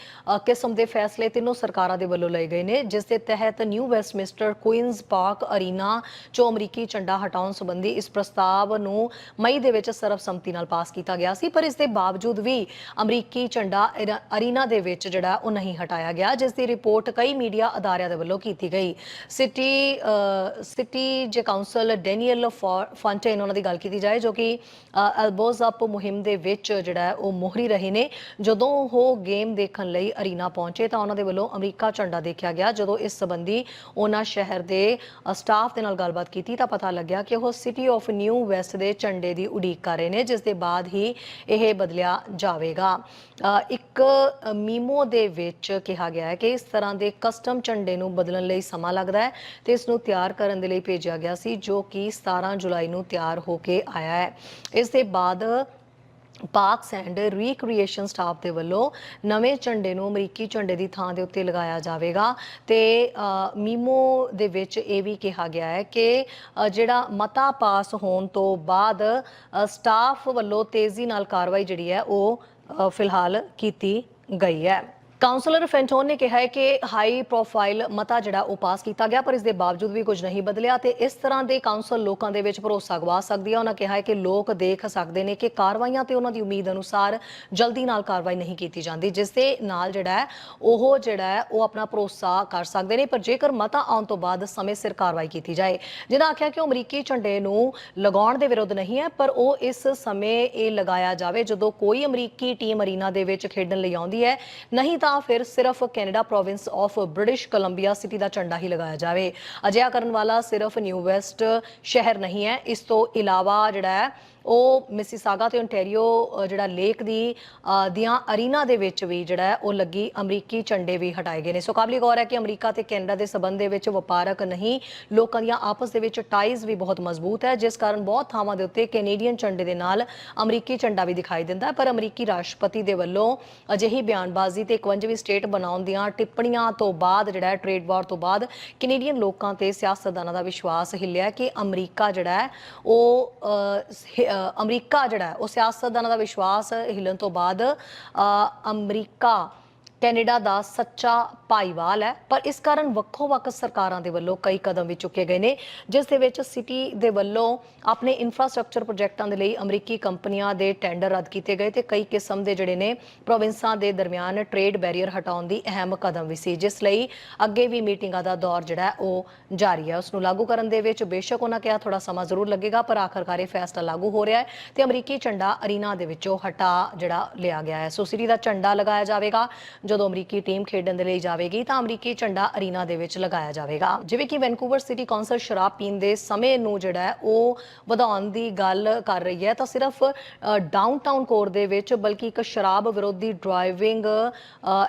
ਕਿਸਮ ਦੇ ਫੈਸਲੇ ਤਿੰਨੋਂ ਸਰਕਾਰਾਂ ਦੇ ਵੱਲੋਂ ਲਏ ਗਏ ਨੇ, ਜਿਸ ਦੇ ਤਹਿਤ New Westminster Queen's Park arena ਚੋਂ ਅਮਰੀਕੀ ਝੰਡਾ ਹਟਾਉਣ ਸੰਬੰਧੀ ਇਸ ਪ੍ਰਸਤਾਵ ਨੂੰ ਮਈ ਦੇ ਵਿੱਚ ਸਰਬਸੰਮਤੀ ਨਾਲ ਪਾਸ ਕੀਤਾ ਗਿਆ ਸੀ, ਪਰ ਇਸ ਦੇ ਬਾਵਜੂਦ ਵੀ ਅਮਰੀਕੀ ਝੰਡਾ ਅਰੀਨਾ ਦੇ ਵਿੱਚ ਜਿਹੜਾ ਉਹ ਨਹੀਂ ਹਟਾਇਆ ਗਿਆ, ਜਿਸ ਦੀ ਰਿਪੋਰਟ ਕਈ ਮੀਡੀਆ ਅਦਾਰਿਆਂ ਦੇ ਵੱਲੋਂ ਕੀਤੀ ਗਈ। ਸਿਟੀ ਸਿਟੀ ਜੇ ਕਾਉਂਸਲ ਡੈਨੀਅਲ ਫਾ- ਫਾਂਟੇਨ ਉਹਨਾਂ ਦੀ ਗੱਲ ਕੀਤੀ ਜਾਏ, ਜੋ ਕਿ ਐਲਬੋਜ਼ ਅਪ ਮੁਹਿੰਮ ਦੇ ਵਿੱਚ ਜਿਹੜਾ ਉਹ ਮੋਹਰੀ ਰਹੇ ਨੇ, ਜਦੋਂ ਉਹ ਗੇਮ ਦੇਖਣ ਲਈ ਅਰੀਨਾ ਪਹੁੰਚੇ ਤਾਂ ਉਹਨਾਂ ਦੇ ਵੱਲੋਂ ਅਮਰੀਕਾ ਝੰਡਾ ਦੇਖਿਆ ਗਿਆ। ਜਦੋਂ ਇਸ ਸੰਬੰਧੀ ਉਹਨਾਂ ਸ਼ਹਿਰ ਦੇ ਸਟਾਫ ਦੇ ਨਾਲ ਗੱਲਬਾਤ ਕੀਤੀ ਤਾਂ ਪਤਾ ਲੱਗਿਆ ਕਿ ਉਹ ਸਿਟੀ ਆਫ ਨਿਊ ਵੈਸਟ ਦੇ ਝੰਡੇ ਦੀ ਉਡੀਕ ਕਰ ਰਹੇ ਨੇ, ਜਿਸ ਦੇ ਬਾਅਦ ਹੀ ਇਹ ਬਦਲਿਆ ਜਾਵੇਗਾ। ਇੱਕ ਮੀਮੋ ਦੇ ਵਿੱਚ ਕਿਹਾ ਗਿਆ ਹੈ ਕਿ ਇਸ ਤਰ੍ਹਾਂ ਦੇ ਕਸਟਮ ਝੰਡੇ ਨੂੰ ਬਦਲਣ ਲਈ ਸਮਾਂ ਲੱਗਦਾ ਹੈ ਤੇ ਇਸ ਨੂੰ ਤਿਆਰ ਕਰਨ ਦੇ ਲਈ ਭੇਜਿਆ ਗਿਆ ਸੀ, ਜੋ ਕਿ 17 ਜੁਲਾਈ ਨੂੰ ਤਿਆਰ ਹੋ ਕੇ ਆਇਆ ਹੈ। ਇਸ ਦੇ ਬਾਅਦ ਪਾਰਕਸ ਐਂਡ ਰੀਕ੍ਰੀਏਸ਼ਨ ਸਟਾਫ ਦੇ ਵੱਲੋਂ ਨਵੇਂ ਝੰਡੇ ਨੂੰ ਅਮਰੀਕੀ ਝੰਡੇ ਦੀ ਥਾਂ ਦੇ ਉੱਤੇ ਲਗਾਇਆ ਜਾਵੇਗਾ। ਤੇ ਮੀਮੋ ਦੇ ਵਿੱਚ ਇਹ ਵੀ ਕਿਹਾ ਗਿਆ ਹੈ ਕਿ ਜਿਹੜਾ ਮਤਾ ਪਾਸ ਹੋਣ ਤੋਂ ਬਾਅਦ ਸਟਾਫ ਵੱਲੋਂ ਤੇਜ਼ੀ ਨਾਲ ਕਾਰਵਾਈ ਜਿਹੜੀ ਹੈ ਉਹ ਫਿਲਹਾਲ ਕੀਤੀ ਗਈ ਹੈ। ਕਾਉਂਸਲਰ ਫੈਂਟੋਨ ਨੇ ਕਿਹਾ ਹੈ ਕਿ ਹਾਈ ਪ੍ਰੋਫਾਈਲ ਮਤਾ ਜਿਹੜਾ ਉਹ ਪਾਸ ਕੀਤਾ ਗਿਆ, ਪਰ ਇਸ ਦੇ ਬਾਵਜੂਦ ਵੀ ਕੁਝ ਨਹੀਂ ਬਦਲਿਆ ਤੇ ਇਸ ਤਰ੍ਹਾਂ ਦੇ ਕਾਉਂਸਲ ਲੋਕਾਂ ਦੇ ਵਿੱਚ ਭਰੋਸਾ ਗਵਾ ਸਕਦੀ ਹੈ। ਉਹਨਾਂ ਕਿਹਾ ਹੈ ਕਿ ਲੋਕ ਦੇਖ ਸਕਦੇ ਨੇ ਕਿ ਕਾਰਵਾਈਆਂ ਤੇ ਉਹਨਾਂ ਦੀ ਉਮੀਦ ਅਨੁਸਾਰ ਜਲਦੀ ਨਾਲ ਕਾਰਵਾਈ ਨਹੀਂ ਕੀਤੀ ਜਾਂਦੀ, ਜਿਸ ਦੇ ਨਾਲ ਜਿਹੜਾ ਹੈ, ਉਹ ਜਿਹੜਾ ਹੈ, ਉਹ ਆਪਣਾ ਭਰੋਸਾ ਕਰ ਸਕਦੇ ਨੇ। ਪਰ ਜੇਕਰ ਮਤਾ ਆਉਣ ਤੋਂ ਬਾਅਦ ਸਮੇਂ ਸਿਰ ਕਾਰਵਾਈ ਕੀਤੀ ਜਾਏ, ਜਿਨ੍ਹਾਂ ਆਖਿਆ ਕਿ ਉਹ ਅਮਰੀਕੀ ਝੰਡੇ ਨੂੰ ਲਗਾਉਣ ਦੇ ਵਿਰੁੱਧ ਨਹੀਂ ਹੈ, ਪਰ ਉਹ ਇਸ ਸਮੇਂ ਇਹ ਲਗਾਇਆ ਜਾਵੇ ਜਦੋਂ ਕੋਈ ਅਮਰੀਕੀ ਟੀਮ ਅਰੀਨਾ ਦੇ ਵਿੱਚ ਖੇਡਣ ਲਈ ਆਉਂਦੀ ਹੈ, ਨਹੀਂ ਤਾਂ ਫਿਰ ਸਿਰਫ Canada province of British Columbia city ਦਾ ਝੰਡਾ ਹੀ ਲਗਾਇਆ ਜਾਵੇ। ਅਜਿਹਾ ਕਰਨ ਵਾਲਾ ਸਿਰਫ ਨਿਊ ਵੈਸਟ ਸ਼ਹਿਰ ਨਹੀਂ ਹੈ। ਇਸ ਤੋਂ ਇਲਾਵਾ ਜਿਹੜਾ ਹੈ ਉਹ ਮਿਸੀਸਾਗਾ ਤੇ ontario ਜਿਹੜਾ ਲੇਕ ਦੀ ਦੀਆਂ ਅਰੀਨਾ ਦੇ ਵਿੱਚ ਵੀ ਜਿਹੜਾ ਉਹ ਲੱਗੀ ਅਮਰੀਕੀ ਝੰਡੇ ਵੀ ਹਟਾਏ ਗਏ ਨੇ। ਸੋ ਕਾਬਲੀ ਗੌਰ ਹੈ ਕਿ ਅਮਰੀਕਾ ਤੇ ਕੈਨੇਡਾ ਦੇ ਸਬੰਧ ਦੇ ਵਿੱਚ ਵਪਾਰਕ ਨਹੀਂ, ਲੋਕਾਂ ਦੀਆਂ ਆਪਸ ਦੇ ਵਿੱਚ ਟਾਈਜ਼ ਵੀ ਬਹੁਤ ਮਜ਼ਬੂਤ ਹੈ, ਜਿਸ ਕਾਰਨ ਬਹੁਤ ਥਾਵਾਂ ਦੇ ਉੱਤੇ ਕੈਨੇਡੀਅਨ ਝੰਡੇ ਦੇ ਨਾਲ ਅਮਰੀਕੀ ਝੰਡਾ ਵੀ ਦਿਖਾਈ ਦਿੰਦਾ ਪਰ ਅਮਰੀਕੀ ਰਾਸ਼ਟਰਪਤੀ ਦੇ ਵੱਲੋਂ ਅਜਿਹੀ ਬਿਆਨਬਾਜ਼ੀ ਤੇ 51ਵੀਂ ਸਟੇਟ ਬਣਾਉਣ ਦੀਆਂ ਟਿੱਪਣੀਆਂ ਤੋਂ ਬਾਅਦ ਜਿਹੜਾ ਹੈ ਟ੍ਰੇਡ ਵਾਰ ਤੋਂ ਬਾਅਦ ਕੈਨੇਡੀਅਨ ਲੋਕਾਂ ਤੇ ਸਿਆਸਤਦਾਨਾਂ ਦਾ ਵਿਸ਼ਵਾਸ ਹਿੱਲਿਆ ਕਿ ਅਮਰੀਕਾ ਜਿਹੜਾ ਹੈ, ਉਹ ਅਮਰੀਕਾ ਜਿਹੜਾ ਹੈ ਉਹ ਸਿਆਸਤਦਾਨਾਂ ਦਾ ਵਿਸ਼ਵਾਸ ਹਿੱਲਣ ਤੋਂ ਬਾਅਦ ਅਮਰੀਕਾ ਕੈਨੇਡਾ ਦਾ ਸੱਚਾ ਭਾਈਵਾਲ ਹੈ, ਪਰ ਇਸ ਕਾਰਨ ਵੱਖੋ-ਵੱਖ ਸਰਕਾਰਾਂ ਦੇ ਵੱਲੋਂ ਕਈ ਕਦਮ ਵੀ ਚੁੱਕੇ ਗਏ ਨੇ, ਜਿਸ ਦੇ ਵਿੱਚ ਸਿਟੀ ਦੇ ਵੱਲੋਂ ਆਪਣੇ ਇਨਫਰਾਸਟ੍ਰਕਚਰ ਪ੍ਰੋਜੈਕਟਾਂ ਦੇ ਲਈ ਅਮਰੀਕੀ ਕੰਪਨੀਆਂ ਦੇ ਟੈਂਡਰ ਰੱਦ ਕੀਤੇ ਗਏ ਤੇ ਕਈ ਕਿਸਮ ਦੇ ਜਿਹੜੇ ਨੇ ਪ੍ਰੋਵਿੰਸਾਂ ਦੇ ਦਰਮਿਆਨ ਟ੍ਰੇਡ ਬੈਰੀਅਰ ਹਟਾਉਣ ਦੀ ਅਹਿਮ ਕਦਮ ਵੀ ਸੀ, ਜਿਸ ਲਈ ਅੱਗੇ ਵੀ ਮੀਟਿੰਗਾਂ ਦਾ ਦੌਰ ਜਿਹੜਾ ਉਹ ਜਾਰੀ ਹੈ। ਉਸ ਨੂੰ ਲਾਗੂ ਕਰਨ ਦੇ ਵਿੱਚ ਬੇਸ਼ੱਕ ਉਹਨਾਂ ਕਿਹਾ ਥੋੜਾ ਸਮਾਂ ਜ਼ਰੂਰ ਲੱਗੇਗਾ, ਪਰ ਆਖਰਕਾਰ ਇਹ ਫੈਸਲਾ ਲਾਗੂ ਹੋ ਰਿਹਾ ਹੈ ਤੇ ਅਮਰੀਕੀ ਝੰਡਾ ਅਰੀਨਾ ਦੇ ਵਿੱਚੋਂ ਹਟਾ ਜਿਹੜਾ ਲਿਆ ਗਿਆ ਹੈ। ਸੋ ਸਿਟੀ ਦਾ ਝੰਡਾ ਲਗਾਇਆ ਜਾਵੇਗਾ ਜਦੋਂ ਅਮਰੀਕੀ ਟੀਮ ਖੇਡਣ ਦੇ ਲਈ ਜਾਵੇਗੀ ਤਾਂ ਅਮਰੀਕੀ ਝੰਡਾ ਅਰੀਨਾ ਦੇ ਵਿੱਚ ਲਗਾਇਆ ਜਾਵੇਗਾ। ਜਿਵੇਂ ਕਿ ਵੈਨਕੂਵਰ ਸਿਟੀ ਕੌਂਸਲ ਸ਼ਰਾਬ ਪੀਣ ਦੇ ਸਮੇਂ ਨੂੰ ਜਿਹੜਾ ਹੈ, ਉਹ ਵਧਾਉਣ ਦੀ ਗੱਲ ਕਰ ਰਹੀ ਹੈ। ਤਾਂ ਸਿਰਫ ਡਾਊਨਟਾਊਨ ਕੋਰ ਦੇ ਵਿੱਚ ਬਲਕਿ ਇੱਕ ਸ਼ਰਾਬ ਵਿਰੋਧੀ ਡਰਾਈਵਿੰਗ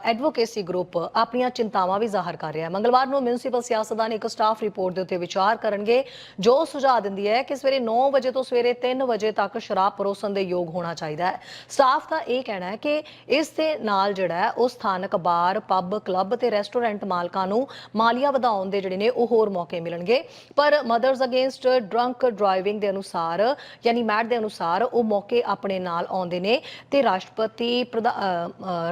ਐਡਵੋਕੇਸੀ ਗਰੁੱਪ ਆਪਣੀਆਂ ਚਿੰਤਾਵਾਂ ਵੀ ਜ਼ਾਹਰ ਕਰ ਰਿਹਾ ਹੈ। ਮੰਗਲਵਾਰ ਨੂੰ ਮਿਊਨਿਸਪਲ ਸਿਆਸਤਦਾਨ ਇੱਕ ਸਟਾਫ ਰਿਪੋਰਟ ਦੇ ਉੱਤੇ ਵਿਚਾਰ ਕਰਨਗੇ, ਜੋ ਸੁਝਾਅ ਦਿੰਦੀ ਹੈ ਕਿ ਸਵੇਰੇ 9 ਵਜੇ ਤੋਂ ਸਵੇਰੇ 3 ਵਜੇ ਤੱਕ ਸ਼ਰਾਬ ਪਰੋਸਣ ਦੇ ਯੋਗ ਹੋਣਾ ਚਾਹੀਦਾ ਹੈ। ਸਟਾਫ ਦਾ ਇਹ ਕਹਿਣਾ ਹੈ ਕਿ ਇਸ ਦੇ ਨਾਲ ਜਿਹੜਾ ਹੈ ਉਹ ਸਥਾਨਕ ਬਾਰ, ਪੱਬ, ਕਲੱਬ ਤੇ ਰੈਸਟੋਰੈਂਟ ਮਾਲਕਾਂ ਨੂੰ ਮਾਲੀਆ ਵਧਾਉਣ ਦੇ ਜਿਹੜੇ ਨੇ ਉਹ ਹੋਰ ਮੌਕੇ ਮਿਲਣਗੇ। ਪਰ ਮਦਰਸ ਅਗੇਂਸਟ ਡਰੰਕ ਡਰਾਈਵਿੰਗ ਦੇ ਅਨੁਸਾਰ, ਯਾਨੀ ਮੈਟ ਦੇ ਅਨੁਸਾਰ ਉਹ ਮੌਕੇ ਆਪਣੇ ਨਾਲ ਆਉਂਦੇ ਨੇ ਤੇ ਰਾਸ਼ਟਰਪਤੀ ਪ੍ਰਧਾ-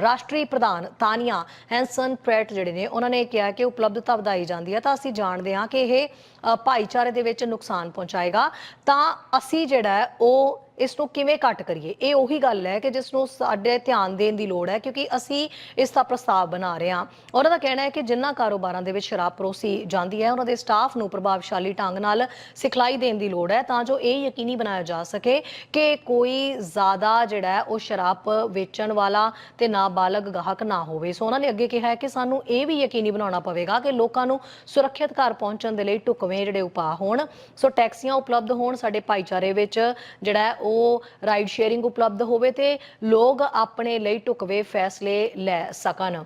ਰਾਸ਼ਟਰੀ ਪ੍ਰਧਾਨ ਤਾਨੀਆ ਹੈਂਸਨ ਪ੍ਰੈਟ ਜਿਹੜੇ ਨੇ, ਉਹਨਾਂ ਨੇ ਕਿਹਾ ਕਿ ਉਪਲਬਧਤਾ ਵਧਾਈ ਜਾਂਦੀ ਹੈ ਤਾਂ ਅਸੀਂ ਜਾਣਦੇ ਹਾਂ ਕਿ ਇਹ ਭਾਈਚਾਰੇ ਦੇ ਵਿੱਚ ਨੁਕਸਾਨ ਪਹੁੰਚਾਏਗਾ। ਤਾਂ ਅਸੀਂ ਜਿਹੜਾ ਹੈ ਉਹ ਇਸ ਨੂੰ ਕਿਵੇਂ ਘੱਟ ਕਰੀਏ? ਇਹ ਉਹੀ ਗੱਲ ਹੈ ਕਿ ਜਿਸ ਨੂੰ ਸਾਡੇ ਧਿਆਨ ਦੇਣ ਦੀ ਲੋੜ ਹੈ, ਕਿਉਂਕਿ ਅਸੀਂ ਇਸ ਦਾ ਪ੍ਰਸਤਾਵ ਬਣਾ ਰਹੇ ਹਾਂ। ਉਹਨਾਂ ਦਾ ਕਹਿਣਾ ਹੈ ਕਿ ਜਿਨ੍ਹਾਂ ਕਾਰੋਬਾਰਾਂ ਦੇ ਵਿੱਚ ਸ਼ਰਾਬ ਪਰੋਸੀ ਜਾਂਦੀ ਹੈ, ਉਹਨਾਂ ਦੇ ਸਟਾਫ ਨੂੰ ਪ੍ਰਭਾਵਸ਼ਾਲੀ ਢੰਗ ਨਾਲ ਸਿਖਲਾਈ ਦੇਣ ਦੀ ਲੋੜ ਹੈ, ਤਾਂ ਜੋ ਇਹ ਯਕੀਨੀ ਬਣਾਇਆ ਜਾ ਸਕੇ ਕਿ ਕੋਈ ਜ਼ਿਆਦਾ ਜਿਹੜਾ ਉਹ ਸ਼ਰਾਬ ਵੇਚਣ ਵਾਲਾ ਤੇ ਨਾਬਾਲਗ ਗਾਹਕ ਨਾ ਹੋਵੇ। ਸੋ ਉਹਨਾਂ ਨੇ ਅੱਗੇ ਕਿਹਾ ਹੈ ਕਿ ਸਾਨੂੰ ਇਹ ਵੀ ਯਕੀਨੀ ਬਣਾਉਣਾ ਪਵੇਗਾ ਕਿ ਲੋਕਾਂ ਨੂੰ ਸੁਰੱਖਿਅਤ ਘਰ ਪਹੁੰਚਣ ਦੇ ਲਈ ਢੁਕਵੇਂ ਜਿਹੜੇ ਉਪਾਅ ਹੋਣ। ਸੋ ਟੈਕਸੀਆਂ ਉਪਲਬਧ ਹੋਣ ਸਾਡੇ ਭਾਈਚਾਰੇ ਵਿੱਚ ਜਿਹੜਾ ਉਹ ਰਾਈਡ ਸ਼ੇਅਰਿੰਗ ਉਪਲਬਧ ਹੋਵੇ ਤੇ ਲੋਕ ਆਪਣੇ ਲਈ ਢੁਕਵੇਂ ਫੈਸਲੇ ਲੈ ਸਕਣ।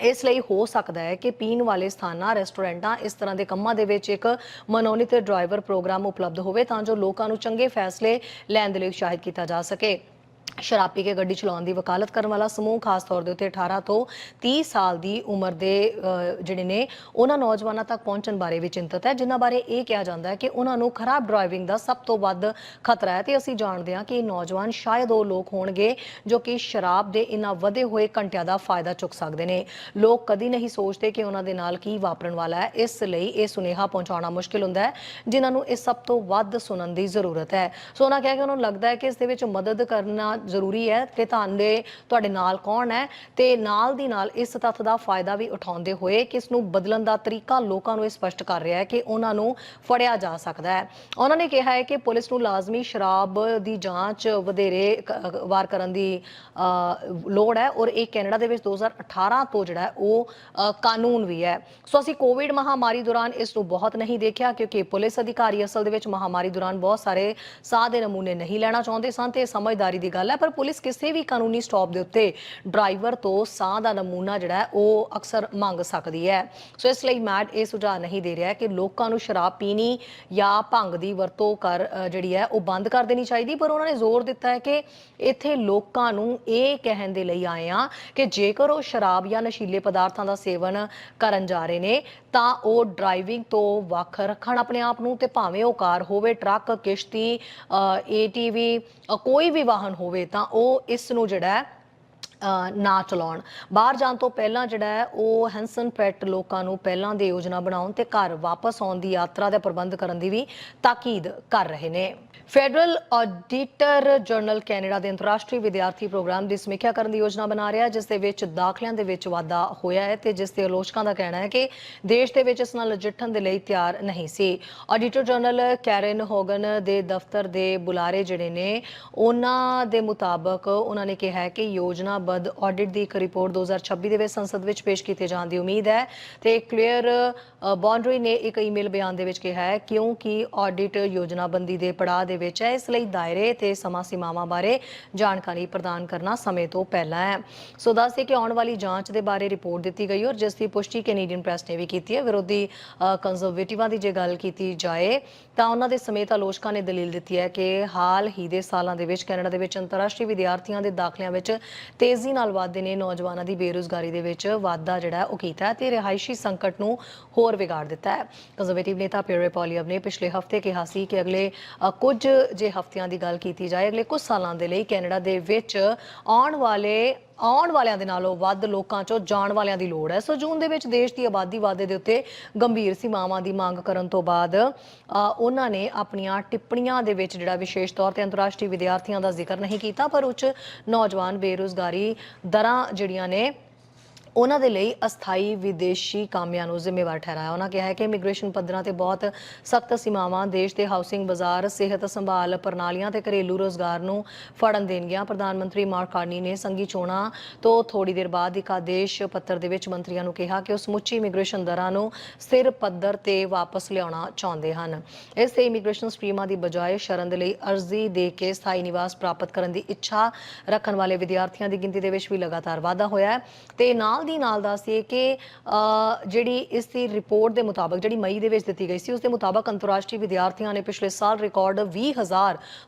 ਇਸ ਲਈ ਹੋ ਸਕਦਾ ਹੈ ਕਿ ਪੀਣ ਵਾਲੇ ਸਥਾਨਾਂ, ਰੈਸਟੋਰੈਂਟਾਂ ਇਸ ਤਰ੍ਹਾਂ ਦੇ ਕੰਮਾਂ ਦੇ ਵਿੱਚ ਇੱਕ ਮਨੋਨੀਤ ਡਰਾਈਵਰ ਪ੍ਰੋਗਰਾਮ ਉਪਲਬਧ ਹੋਵੇ ਤਾਂ ਜੋ ਲੋਕਾਂ ਨੂੰ ਚੰਗੇ ਫੈਸਲੇ ਲੈਣ ਦੇ ਲਈ ਉਤਸ਼ਾਹਿਤ ਕੀਤਾ ਜਾ ਸਕੇ। ਸ਼ਰਾਬ ਪੀ ਕੇ ਗੱਡੀ ਚਲਾਉਣ ਦੀ ਵਕਾਲਤ ਕਰਨ ਵਾਲਾ ਸਮੂਹ, ਖਾਸ ਤੌਰ ਦੇ ਉੱਤੇ 18 ਤੋਂ 30 ਸਾਲ ਦੀ ਉਮਰ ਦੇ ਜਿਹੜੇ ਨੇ, ਉਹਨਾਂ ਨੌਜਵਾਨਾਂ ਤੱਕ ਪਹੁੰਚਣ ਬਾਰੇ ਵੀ ਚਿੰਤਤ ਹੈ, ਜਿਨ੍ਹਾਂ ਬਾਰੇ ਇਹ ਕਿਹਾ ਜਾਂਦਾ ਹੈ ਕਿ ਉਹਨਾਂ ਨੂੰ ਖਰਾਬ ਡਰਾਈਵਿੰਗ ਦਾ ਸਭ ਤੋਂ ਵੱਧ ਖਤਰਾ ਹੈ ਤੇ ਅਸੀਂ ਜਾਣਦੇ ਹਾਂ ਕਿ ਇਹ ਨੌਜਵਾਨ ਸ਼ਾਇਦ ਉਹ ਲੋਕ ਹੋਣਗੇ ਜੋ ਕਿ ਸ਼ਰਾਬ ਦੇ ਇਨ੍ਹਾਂ ਵਧੇ ਹੋਏ ਘੰਟਿਆਂ ਦਾ ਫਾਇਦਾ ਚੁੱਕ ਸਕਦੇ ਨੇ। ਲੋਕ ਕਦੀ ਨਹੀਂ ਸੋਚਦੇ ਕਿ ਉਹਨਾਂ ਦੇ ਨਾਲ ਕੀ ਵਾਪਰਨ ਵਾਲਾ ਹੈ, ਇਸ ਲਈ ਇਹ ਸੁਨੇਹਾ ਪਹੁੰਚਾਉਣਾ ਮੁਸ਼ਕਿਲ ਹੁੰਦਾ ਹੈ, ਜਿਨ੍ਹਾਂ ਨੂੰ ਇਹ ਸਭ ਤੋਂ ਵੱਧ ਸੁਣਨ ਦੀ ਜ਼ਰੂਰਤ ਹੈ। ਸੋ ਉਹਨਾਂ ਕਿਹਾ ਕਿ ਉਹਨਾਂ ਨੂੰ ਲੱਗਦਾ ਹੈ ਕਿ ਇਸ ਦੇ ਵਿੱਚ ਮਦਦ ਕਰਨਾ ਜ਼ਰੂਰੀ ਹੈ ਕਿ ਤੁਹਾਡੇ ਤੁਹਾਡੇ ਨਾਲ ਕੌਣ ਹੈ ਤੇ ਨਾਲ ਦੀ ਨਾਲ ਇਸ ਤੱਥ ਦਾ ਫਾਇਦਾ ਵੀ ਉਠਾਉਂਦੇ ਹੋਏ ਕਿ ਇਸ ਨੂੰ ਬਦਲਣ ਦਾ ਤਰੀਕਾ ਲੋਕਾਂ ਨੂੰ ਇਹ ਸਪਸ਼ਟ ਕਰ ਰਿਹਾ ਹੈ ਕਿ ਉਹਨਾਂ ਨੂੰ ਫੜਿਆ ਜਾ ਸਕਦਾ ਹੈ। ਉਹਨਾਂ ਨੇ ਕਿਹਾ ਹੈ ਕਿ ਪੁਲਿਸ ਨੂੰ ਲਾਜ਼ਮੀ ਸ਼ਰਾਬ ਦੀ ਜਾਂਚ ਵਧੇਰੇ ਵਾਰ ਕਰਨ ਦੀ ਲੋੜ ਹੈ ਔਰ ਇਹ ਕੈਨੇਡਾ ਦੇ ਵਿੱਚ 2018 ਤੋਂ ਜਿਹੜਾ ਉਹ ਕਾਨੂੰਨ ਵੀ ਹੈ। ਸੋ ਅਸੀਂ ਕੋਵਿਡ ਮਹਾਮਾਰੀ ਦੌਰਾਨ ਇਸ ਨੂੰ ਬਹੁਤ ਨਹੀਂ ਦੇਖਿਆ ਕਿਉਂਕਿ ਪੁਲਿਸ ਅਧਿਕਾਰੀ ਅਸਲ ਦੇ ਵਿੱਚ ਮਹਾਮਾਰੀ ਦੌਰਾਨ ਬਹੁਤ ਸਾਰੇ ਸਾਹ ਦੇ ਨਮੂਨੇ ਨਹੀਂ ਲੈਣਾ ਚਾਹੁੰਦੇ ਸਨ ਤੇ ਇਹ ਸਮਝਦਾਰੀ ਦੀ ਗੱਲ ਹੈ ਪਰ ਪੁਲਿਸ ਕਿਸੇ ਵੀ ਕਾਨੂੰਨੀ ਸਟਾਪ ਦੇ ਉੱਤੇ ਡਰਾਈਵਰ ਤੋਂ ਸਾਹ ਦਾ ਨਮੂਨਾ ਜਿਹੜਾ ਉਹ ਅਕਸਰ ਮੰਗ ਸਕਦੀ ਹੈ। ਸੋ ਇਸ ਲਈ ਮੈਟ ਇਹ ਸੁਝਾਅ ਨਹੀਂ ਦੇ ਰਿਹਾ ਕਿ ਲੋਕਾਂ ਨੂੰ ਸ਼ਰਾਬ ਪੀਣੀ ਜਾਂ ਭੰਗ ਦੀ ਵਰਤੋਂ ਕਰ ਜਿਹੜੀ ਹੈ, ਉਹ ਬੰਦ ਕਰ ਦੇਣੀ ਚਾਹੀਦੀ। ਪਰ ਉਹਨਾਂ ਨੇ ਜ਼ੋਰ ਦਿੱਤਾ ਹੈ ਕਿ ਇੱਥੇ ਲੋਕਾਂ ਨੂੰ ਇਹ ਕਹਿਣ ਦੇ ਲਈ ਆਏ ਆ ਕਿ ਜੇਕਰ ਉਹ ਸ਼ਰਾਬ ਜਾਂ ਨਸ਼ੀਲੇ ਪਦਾਰਥਾਂ ਦਾ ਸੇਵਨ ਕਰਨ ਜਾ ਰਹੇ ਨੇ ਤਾਂ ਉਹ ਡਰਾਈਵਿੰਗ ਤੋਂ ਵੱਖ ਰੱਖਣ ਆਪਣੇ ਆਪ ਨੂੰ ਤੇ ਭਾਵੇਂ ਉਹ ਕਾਰ ਹੋਵੇ, ਟਰੱਕ, ਕਿਸ਼ਤੀ ਏਟੀਵੀ ਕੋਈ ਵੀ ਵਾਹਨ ਹੋਵੇ ਤਾਂ ਉਹ ਇਸ ਨੂੰ ਜਿਹੜਾ ਨਾ ਚਲਾਉਣ। ਬਾਹਰ ਜਾਣ ਤੋਂ ਪਹਿਲਾਂ ਜਿਹੜਾ ਹੈ, ਉਹ ਹੈਂਸਨ ਪੈਟ ਲੋਕਾਂ ਨੂੰ ਪਹਿਲਾਂ ਦੀ ਯੋਜਨਾ ਬਣਾਉਣ ਤੇ ਘਰ ਵਾਪਸ ਆਉਣ ਦੀ ਯਾਤਰਾ ਦਾ ਪ੍ਰਬੰਧ ਕਰਨ ਦੀ ਵੀ ਤਾਕੀਦ ਕਰ ਰਹੇ ਨੇ। ਫੈਡਰਲ ਆਡੀਟਰ ਜਨਰਲ ਕੈਨੇਡਾ ਦੇ ਅੰਤਰਰਾਸ਼ਟਰੀ ਵਿਦਿਆਰਥੀ ਪ੍ਰੋਗਰਾਮ ਦੀ ਸਮੀਖਿਆ ਕਰਨ ਦੀ ਯੋਜਨਾ ਬਣਾ ਰਿਹਾ ਹੈ, ਜਿਸ ਦੇ ਵਿੱਚ ਦਾਖਲਿਆਂ ਦੇ ਵਿੱਚ ਵਾਧਾ ਹੋਇਆ ਹੈ ਤੇ ਜਿਸ ਦੇ ਆਲੋਚਕਾਂ ਦਾ ਕਹਿਣਾ ਹੈ ਕਿ ਦੇਸ਼ ਦੇ ਵਿੱਚ ਇਸ ਨਾਲ ਨਜਿੱਠਣ ਦੇ ਲਈ ਤਿਆਰ ਨਹੀਂ ਸੀ। ਆਡੀਟਰ ਜਨਰਲ ਕੈਰਨ ਹੋਗਨ ਦੇ ਦਫ਼ਤਰ ਦੇ ਬੁਲਾਰੇ ਜਿਹੜੇ ਨੇ, ਉਹਨਾਂ ਦੇ ਮੁਤਾਬਕ ਉਹਨਾਂ ਨੇ ਕਿਹਾ ਹੈ ਕਿ ਯੋਜਨਾਬੱਧ ਆਡਿਟ ਦੀ ਇੱਕ ਰਿਪੋਰਟ 2026 ਦੇ ਵਿੱਚ ਸੰਸਦ ਵਿੱਚ ਪੇਸ਼ ਕੀਤੇ ਜਾਣ ਦੀ ਉਮੀਦ ਹੈ ਤੇ ਕਲੀਅਰ ਬਾਉਂਡਰੀ ਨੇ ਇੱਕ ਈਮੇਲ ਬਿਆਨ ਦੇ ਵਿੱਚ ਕਿਹਾ ਹੈ ਕਿਉਂਕਿ ਆਡਿਟ ਯੋਜਨਾਬੰਦੀ ਦੇ ਪੜਾਅ ਦੇ ਵਿੱਚ ਹੈ। ਇਸ ਲਈ ਦਾਇਰੇ ਤੇ ਸਮਾਂ ਸੀਮਾਵਾਂ ਬਾਰੇ ਜਾਣਕਾਰੀ ਪ੍ਰਦਾਨ ਕਰਨਾ ਸਮੇਂ ਤੋਂ ਪਹਿਲਾਂ ਹੈ। ਸੋ ਦੱਸਦੇ ਕਿ ਆਉਣ ਵਾਲੀ ਜਾਂਚ ਦੇ ਬਾਰੇ ਰਿਪੋਰਟ ਦਿੱਤੀ ਗਈ ਔਰ ਜਿਸ ਦੀ ਪੁਸ਼ਟੀ ਕੈਨੇਡੀਅਨ ਪ੍ਰੈਸ ਨੇ ਵੀ ਕੀਤੀ ਹੈ। ਵਿਰੋਧੀ ਕੰਜ਼ਰਵੇਟਿਵਾਂ ਦੀ ਜੇ ਗੱਲ ਕੀਤੀ ਜਾਏ ਤਾਂ ਉਹਨਾਂ ਦੇ ਸਮੇਤ ਆਲੋਚਕਾਂ ਨੇ ਦਲੀਲ ਦਿੱਤੀ ਹੈ ਕਿ ਹਾਲ ਹੀ ਦੇ ਸਾਲਾਂ ਦੇ ਵਿੱਚ ਕੈਨੇਡਾ ਦੇ ਵਿੱਚ ਅੰਤਰਰਾਸ਼ਟਰੀ ਵਿਦਿਆਰਥੀਆਂ ਦੇ ਦਾਖਲਿਆਂ ਵਿੱਚ ਤੇਜ਼ੀ ਨਾਲ ਵਾਧੇ ਨੇ। ਨੌਜਵਾਨਾਂ ਦੀ ਬੇਰੁਜ਼ਗਾਰੀ ਦੇ ਵਿੱਚ ਵਾਧਾ ਜਿਹੜਾ ਉਹ ਕੀਤਾ ਤੇ ਰਿਹਾਇਸ਼ੀ ਸੰਕਟ ਨੂੰ ਹੋਰ ਵਿਗਾੜ ਦਿੱਤਾ ਹੈ। ਕੰਜ਼ਰਵੇਟਿਵ ਨੇਤਾ ਪਿਅਰੇ ਪੋਲੀਅਬ ਨੇ ਪਿਛਲੇ ਹਫ਼ਤੇ ਕਿਹਾ ਸੀ ਕਿ ਅਗਲੇ ਅ, ਕੁਝ ਜੇ ਹਫਤਿਆਂ ਦੀ ਗੱਲ ਕੀਤੀ ਜਾਏ, ਅਗਲੇ ਕੁਝ ਸਾਲਾਂ ਦੇ ਲਈ ਕੈਨੇਡਾ ਦੇ ਵਿੱਚ ਆਉਣ ਵਾਲੇ, ਆਉਣ ਵਾਲਿਆਂ ਦੇ ਨਾਲੋਂ ਵੱਧ ਲੋਕਾਂ 'ਚੋਂ ਜਾਣ ਵਾਲਿਆਂ ਦੀ ਲੋੜ ਹੈ। ਸੋ ਜੂਨ ਦੇ ਵਿੱਚ ਦੇਸ਼ ਦੀ ਆਬਾਦੀ ਵਾਧੇ ਦੇ ਉੱਤੇ ਗੰਭੀਰ ਸੀਮਾਵਾਂ ਦੀ ਮੰਗ ਕਰਨ ਤੋਂ ਬਾਅਦ ਉਹਨਾਂ ਨੇ ਆਪਣੀਆਂ ਟਿੱਪਣੀਆਂ ਦੇ ਵਿੱਚ ਜਿਹੜਾ ਵਿਸ਼ੇਸ਼ ਤੌਰ ਤੇ ਅੰਤਰਰਾਸ਼ਟਰੀ ਵਿਦਿਆਰਥੀਆਂ ਦਾ ਜ਼ਿਕਰ ਨਹੀਂ ਕੀਤਾ, ਪਰ ਉੱਚ ਨੌਜਵਾਨ ਬੇਰੁਜ਼ਗਾਰੀ ਦਰਾਂ ਜਿਹੜੀਆਂ ਨੇ ਉਹਨਾਂ ਦੇ ਲਈ ਅਸਥਾਈ ਵਿਦੇਸ਼ੀ ਕਾਮਿਆਂ ਨੂੰ ਜ਼ਿੰਮੇਵਾਰ ਠਹਿਰਾਇਆ। ਉਹਨਾਂ ਕਿਹਾ ਹੈ ਕਿ ਇਮੀਗ੍ਰੇਸ਼ਨ ਪੱਧਰਾਂ ਤੇ ਬਹੁਤ ਸਖਤ ਸੀਮਾਵਾਂ ਦੇਸ਼ ਦੇ ਹਾਊਸਿੰਗ ਬਾਜ਼ਾਰ, ਸਿਹਤ ਸੰਭਾਲ ਪ੍ਰਣਾਲੀਆਂ ਤੇ ਘਰੇਲੂ ਰੋਜ਼ਗਾਰ ਨੂੰ ਫੜਨ ਦੇਣਗੀਆਂ। ਪ੍ਰਧਾਨ ਮੰਤਰੀ ਮਾਰਕ ਕਾਰਨੀ ਨੇ ਸੰਘੀ ਚੋਣਾਂ ਤੋਂ ਥੋੜੀ ਦੇਰ ਬਾਅਦ ਇੱਕ ਆਦੇਸ਼ ਪੱਤਰ ਦੇ ਵਿੱਚ ਮੰਤਰੀਆਂ ਨੂੰ ਕਿਹਾ ਕਿ ਉਹ ਸਮੁੱਚੀ ਇਮੀਗ੍ਰੇਸ਼ਨ ਦਰਾਂ ਨੂੰ ਸਥਿਰ ਪੱਧਰ ਤੇ ਵਾਪਸ ਲਿਆਉਣਾ ਚਾਹੁੰਦੇ ਹਨ। ਇਸ ਤੇ ਇਮੀਗ੍ਰੇਸ਼ਨ ਸਕੀਮਾਂ ਦੀ ਬਜਾਏ ਸ਼ਰਨ ਦੇ ਲਈ ਅਰਜ਼ੀ ਦੇ ਕੇ ਸਥਾਈ ਨਿਵਾਸ ਪ੍ਰਾਪਤ ਕਰਨ ਦੀ ਇੱਛਾ ਰੱਖਣ ਵਾਲੇ ਵਿਦਿਆਰਥੀਆਂ ਦੀ ਗਿਣਤੀ ਦੇ ਵਿੱਚ ਵੀ ਲਗਾਤਾਰ ਵਾਧਾ ਹੋਇਆ ਹੈ ਤੇ ਨਾਲ ਦੀ ਨਾਲ ਦੱਸੀਏ ਕਿ ਜਿਹੜੀ ਇਸ ਦੀ ਰਿਪੋਰਟ ਦੇ ਮੁਤਾਬਕ ਜਿਹੜੀ ਮਈ ਦੇ ਵਿੱਚ ਦਿੱਤੀ ਗਈ ਸੀ, ਉਸ ਦੇ ਮੁਤਾਬਕ ਅੰਤਰਰਾਸ਼ਟਰੀ ਵਿਦਿਆਰਥੀਆਂ ਨੇ ਪਿਛਲੇ ਸਾਲ ਰਿਕਾਰਡ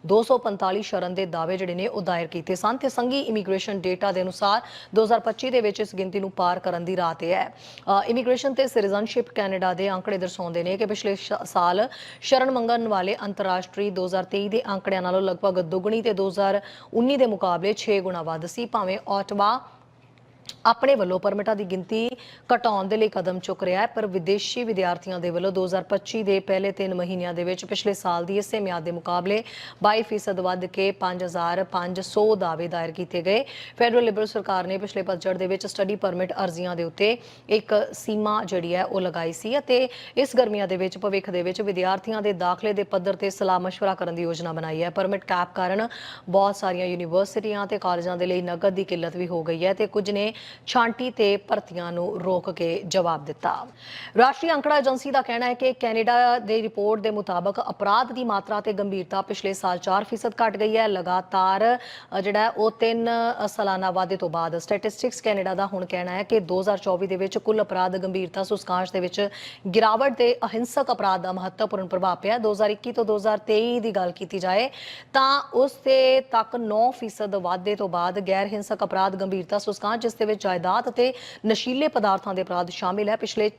20245 ਸ਼ਰਨ ਦੇ ਦਾਅਵੇ ਜਿਹੜੇ ਨੇ ਉਹ ਦਾਇਰ ਕੀਤੇ ਸਨ ਤੇ ਸੰਘੀ ਇਮੀਗ੍ਰੇਸ਼ਨ ਡੇਟਾ ਦੇ ਅਨੁਸਾਰ 2025 ਦੇ ਵਿੱਚ ਇਸ ਗਿਣਤੀ ਨੂੰ ਪਾਰ ਕਰਨ ਦੀ ਰਾਹ ਤੇ ਹੈ। ਇਮੀਗ੍ਰੇਸ਼ਨ ਤੇ ਸਿਟੀਜ਼ਨਸ਼ਿਪ ਕੈਨੇਡਾ ਦੇ ਅੰਕੜੇ ਦਰਸਾਉਂਦੇ ਨੇ ਕਿ ਪਿਛਲੇ ਸਾਲ ਸ਼ਰਨ ਮੰਗਣ ਵਾਲੇ ਅੰਤਰਰਾਸ਼ਟਰੀ 2023 ਦੇ ਅੰਕੜਿਆਂ ਨਾਲੋਂ ਲਗਭਗ ਦੁੱਗਣੀ ਤੇ 2019 ਦੇ ਮੁਕਾਬਲੇ 6 ਗੁਣਾ ਵੱਧ ਸੀ, ਭਾਵੇਂ ਆਟਵਾ ਆਪਣੇ ਵੱਲੋਂ ਪਰਮਿਟਾਂ ਦੀ ਗਿਣਤੀ ਘਟਾਉਣ ਦੇ ਲਈ ਕਦਮ ਚੁੱਕ ਰਿਹਾ ਹੈ ਪਰ ਵਿਦੇਸ਼ੀ ਵਿਦਿਆਰਥੀਆਂ ਦੇ ਵੱਲੋਂ 2025 ਦੇ ਪਹਿਲੇ 3 ਮਹੀਨਿਆਂ ਦੇ ਵਿੱਚ ਪਿਛਲੇ ਸਾਲ ਦੀ ਇਸੇ ਮਿਆਦ ਦੇ ਮੁਕਾਬਲੇ 22% ਵੱਧ ਕੇ 5500 ਦਾਅਵੇ ਦਾਇਰ ਕੀਤੇ ਗਏ ਫੈਡਰਲ ਲਿਬਰਲ ਸਰਕਾਰ ਨੇ ਪਿਛਲੇ ਪਤਝੜ ਦੇ ਵਿੱਚ ਸਟੱਡੀ ਪਰਮਿਟ ਅਰਜ਼ੀਆਂ ਦੇ ਉੱਤੇ ਇੱਕ ਸੀਮਾ ਜਿਹੜੀ ਹੈ ਉਹ ਲਗਾਈ ਸੀ ਅਤੇ ਇਸ ਗਰਮੀਆਂ ਦੇ ਵਿੱਚ ਭਵਿੱਖ ਦੇ ਵਿੱਚ ਵਿਦਿਆਰਥੀਆਂ ਦੇ ਦਾਖਲੇ ਦੇ ਪੱਧਰ ਤੇ ਸਲਾਹ مشورہ ਕਰਨ ਦੀ ਯੋਜਨਾ ਬਣਾਈ ਹੈ ਪਰਮਿਟ ਕੈਪ ਕਾਰਨ ਬਹੁਤ ਸਾਰੀਆਂ ਯੂਨੀਵਰਸਿਟੀਆਂ ਤੇ ਕਾਲਜਾਂ ਦੇ ਲਈ ਨਕਦ ਦੀ ਕਿੱਲਤ ਵੀ ਹੋ ਗਈ ਹੈ ਤੇ ਕੁਝ ਨੇ ਛਾਂਟੀ ਤੇ ਭਰਤੀਆਂ ਨੂੰ ਰੋਕ ਕੇ ਜਵਾਬ ਦਿੱਤਾ। ਰਾਸ਼ਟਰੀ ਅੰਕੜਾ ਏਜੰਸੀ ਦਾ ਕਹਿਣਾ ਹੈ ਕਿ ਕੈਨੇਡਾ ਦੇ ਰਿਪੋਰਟ ਦੇ ਮੁਤਾਬਕ ਅਪਰਾਧ ਦੀ ਮਾਤਰਾ ਤੇ ਗੰਭੀਰਤਾ ਪਿਛਲੇ ਸਾਲ 4% ਘਟ ਗਈ ਹੈ। ਲਗਾਤਾਰ ਜਿਹੜਾ ਉਹ ਤਿੰਨ ਸਾਲਾਨਾ ਵਾਧੇ ਤੋਂ ਬਾਅਦ ਸਟੈਟਿਸਟਿਕਸ ਕੈਨੇਡਾ ਦਾ ਹੁਣ ਕਹਿਣਾ ਹੈ ਕਿ 2024 ਦੇ ਵਿੱਚ ਕੁੱਲ ਅਪਰਾਧ ਗੰਭੀਰਤਾ ਸੂਚਕਾਂਕ ਦੇ ਵਿੱਚ ਗਿਰਾਵਟ ਦੇ ਅਹਿੰਸਕ ਅਪਰਾਧ ਦਾ ਮਹੱਤਵਪੂਰਨ ਪ੍ਰਭਾਵ ਪਿਆ। 2021 ਤੋਂ 2023 ਦੀ ਗੱਲ ਕੀਤੀ ਜਾਏ ਤਾਂ ਉਸ ਦੇ ਤੱਕ 9% ਵਾਧੇ ਤੋਂ ਬਾਅਦ ਗੈਰ ਹਿੰਸਕ ਅਪਰਾਧ ਗੰਭੀਰਤਾ ਸੂਚਕਾਂਕ ਜਿਸ ਦੇ ਵਿੱਚ ਜਾਇਦਾਦ ਅਤੇ ਨਸ਼ੀਲੇ ਪਦਾਰਥਾਂ ਦੇ ਅਪਰਾਧ ਸ਼ਾਮਿਲ ਹੈ। ਪਿਛਲੇ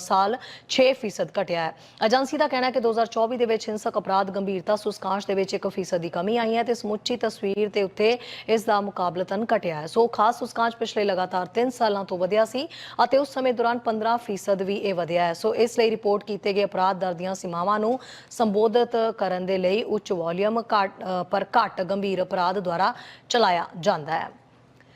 ਸਾਲ 6% ਘਟਿਆ ਹੈ। ਏਜੰਸੀ ਦਾ ਕਹਿਣਾ ਹੈ ਕਿ 2024 ਦੇ ਵਿੱਚ ਹਿੰਸਕ ਅਪਰਾਧ, ਗੰਭੀਰਤਾ ਸੂਚਕਾਂਕ ਦੇ ਵਿੱਚ 1% ਦੀ ਕਮੀ ਆਈ ਹੈ ਤੇ ਸਮੁੱਚੀ ਤਸਵੀਰ ਤੇ ਉੱਤੇ ਇਸ ਦਾ ਮੁਕਾਬਲਤਨ ਘਟਿਆ ਹੈ। ਸੋ ਖਾਸ ਸੂਚਕਾਂਕ ਪਿਛਲੇ ਲਗਾਤਾਰ 3 ਸਾਲਾਂ ਤੋਂ ਵਧਿਆ ਸੀ ਅਤੇ ਉਸ ਸਮੇਂ ਦੌਰਾਨ 15% ਵੀ ਇਹ ਵਧਿਆ ਹੈ। ਸੋ ਇਸ ਲਈ ਰਿਪੋਰਟ ਕੀਤੇ ਗਏ ਅਪਰਾਧ ਦਰ ਦੀਆਂ ਸੀਮਾਵਾਂ ਨੂੰ ਸੰਬੋਧਿਤ ਕਰਨ ਦੇ ਲਈ ਉੱਚ ਵੋਲੀਅਮ ਘੱਟ ਪਰ ਘੱਟ ਗੰਭੀਰ ਅਪਰਾਧ ਦੁਆਰਾ ਚਲਾਇਆ ਜਾਂਦਾ ਹੈ।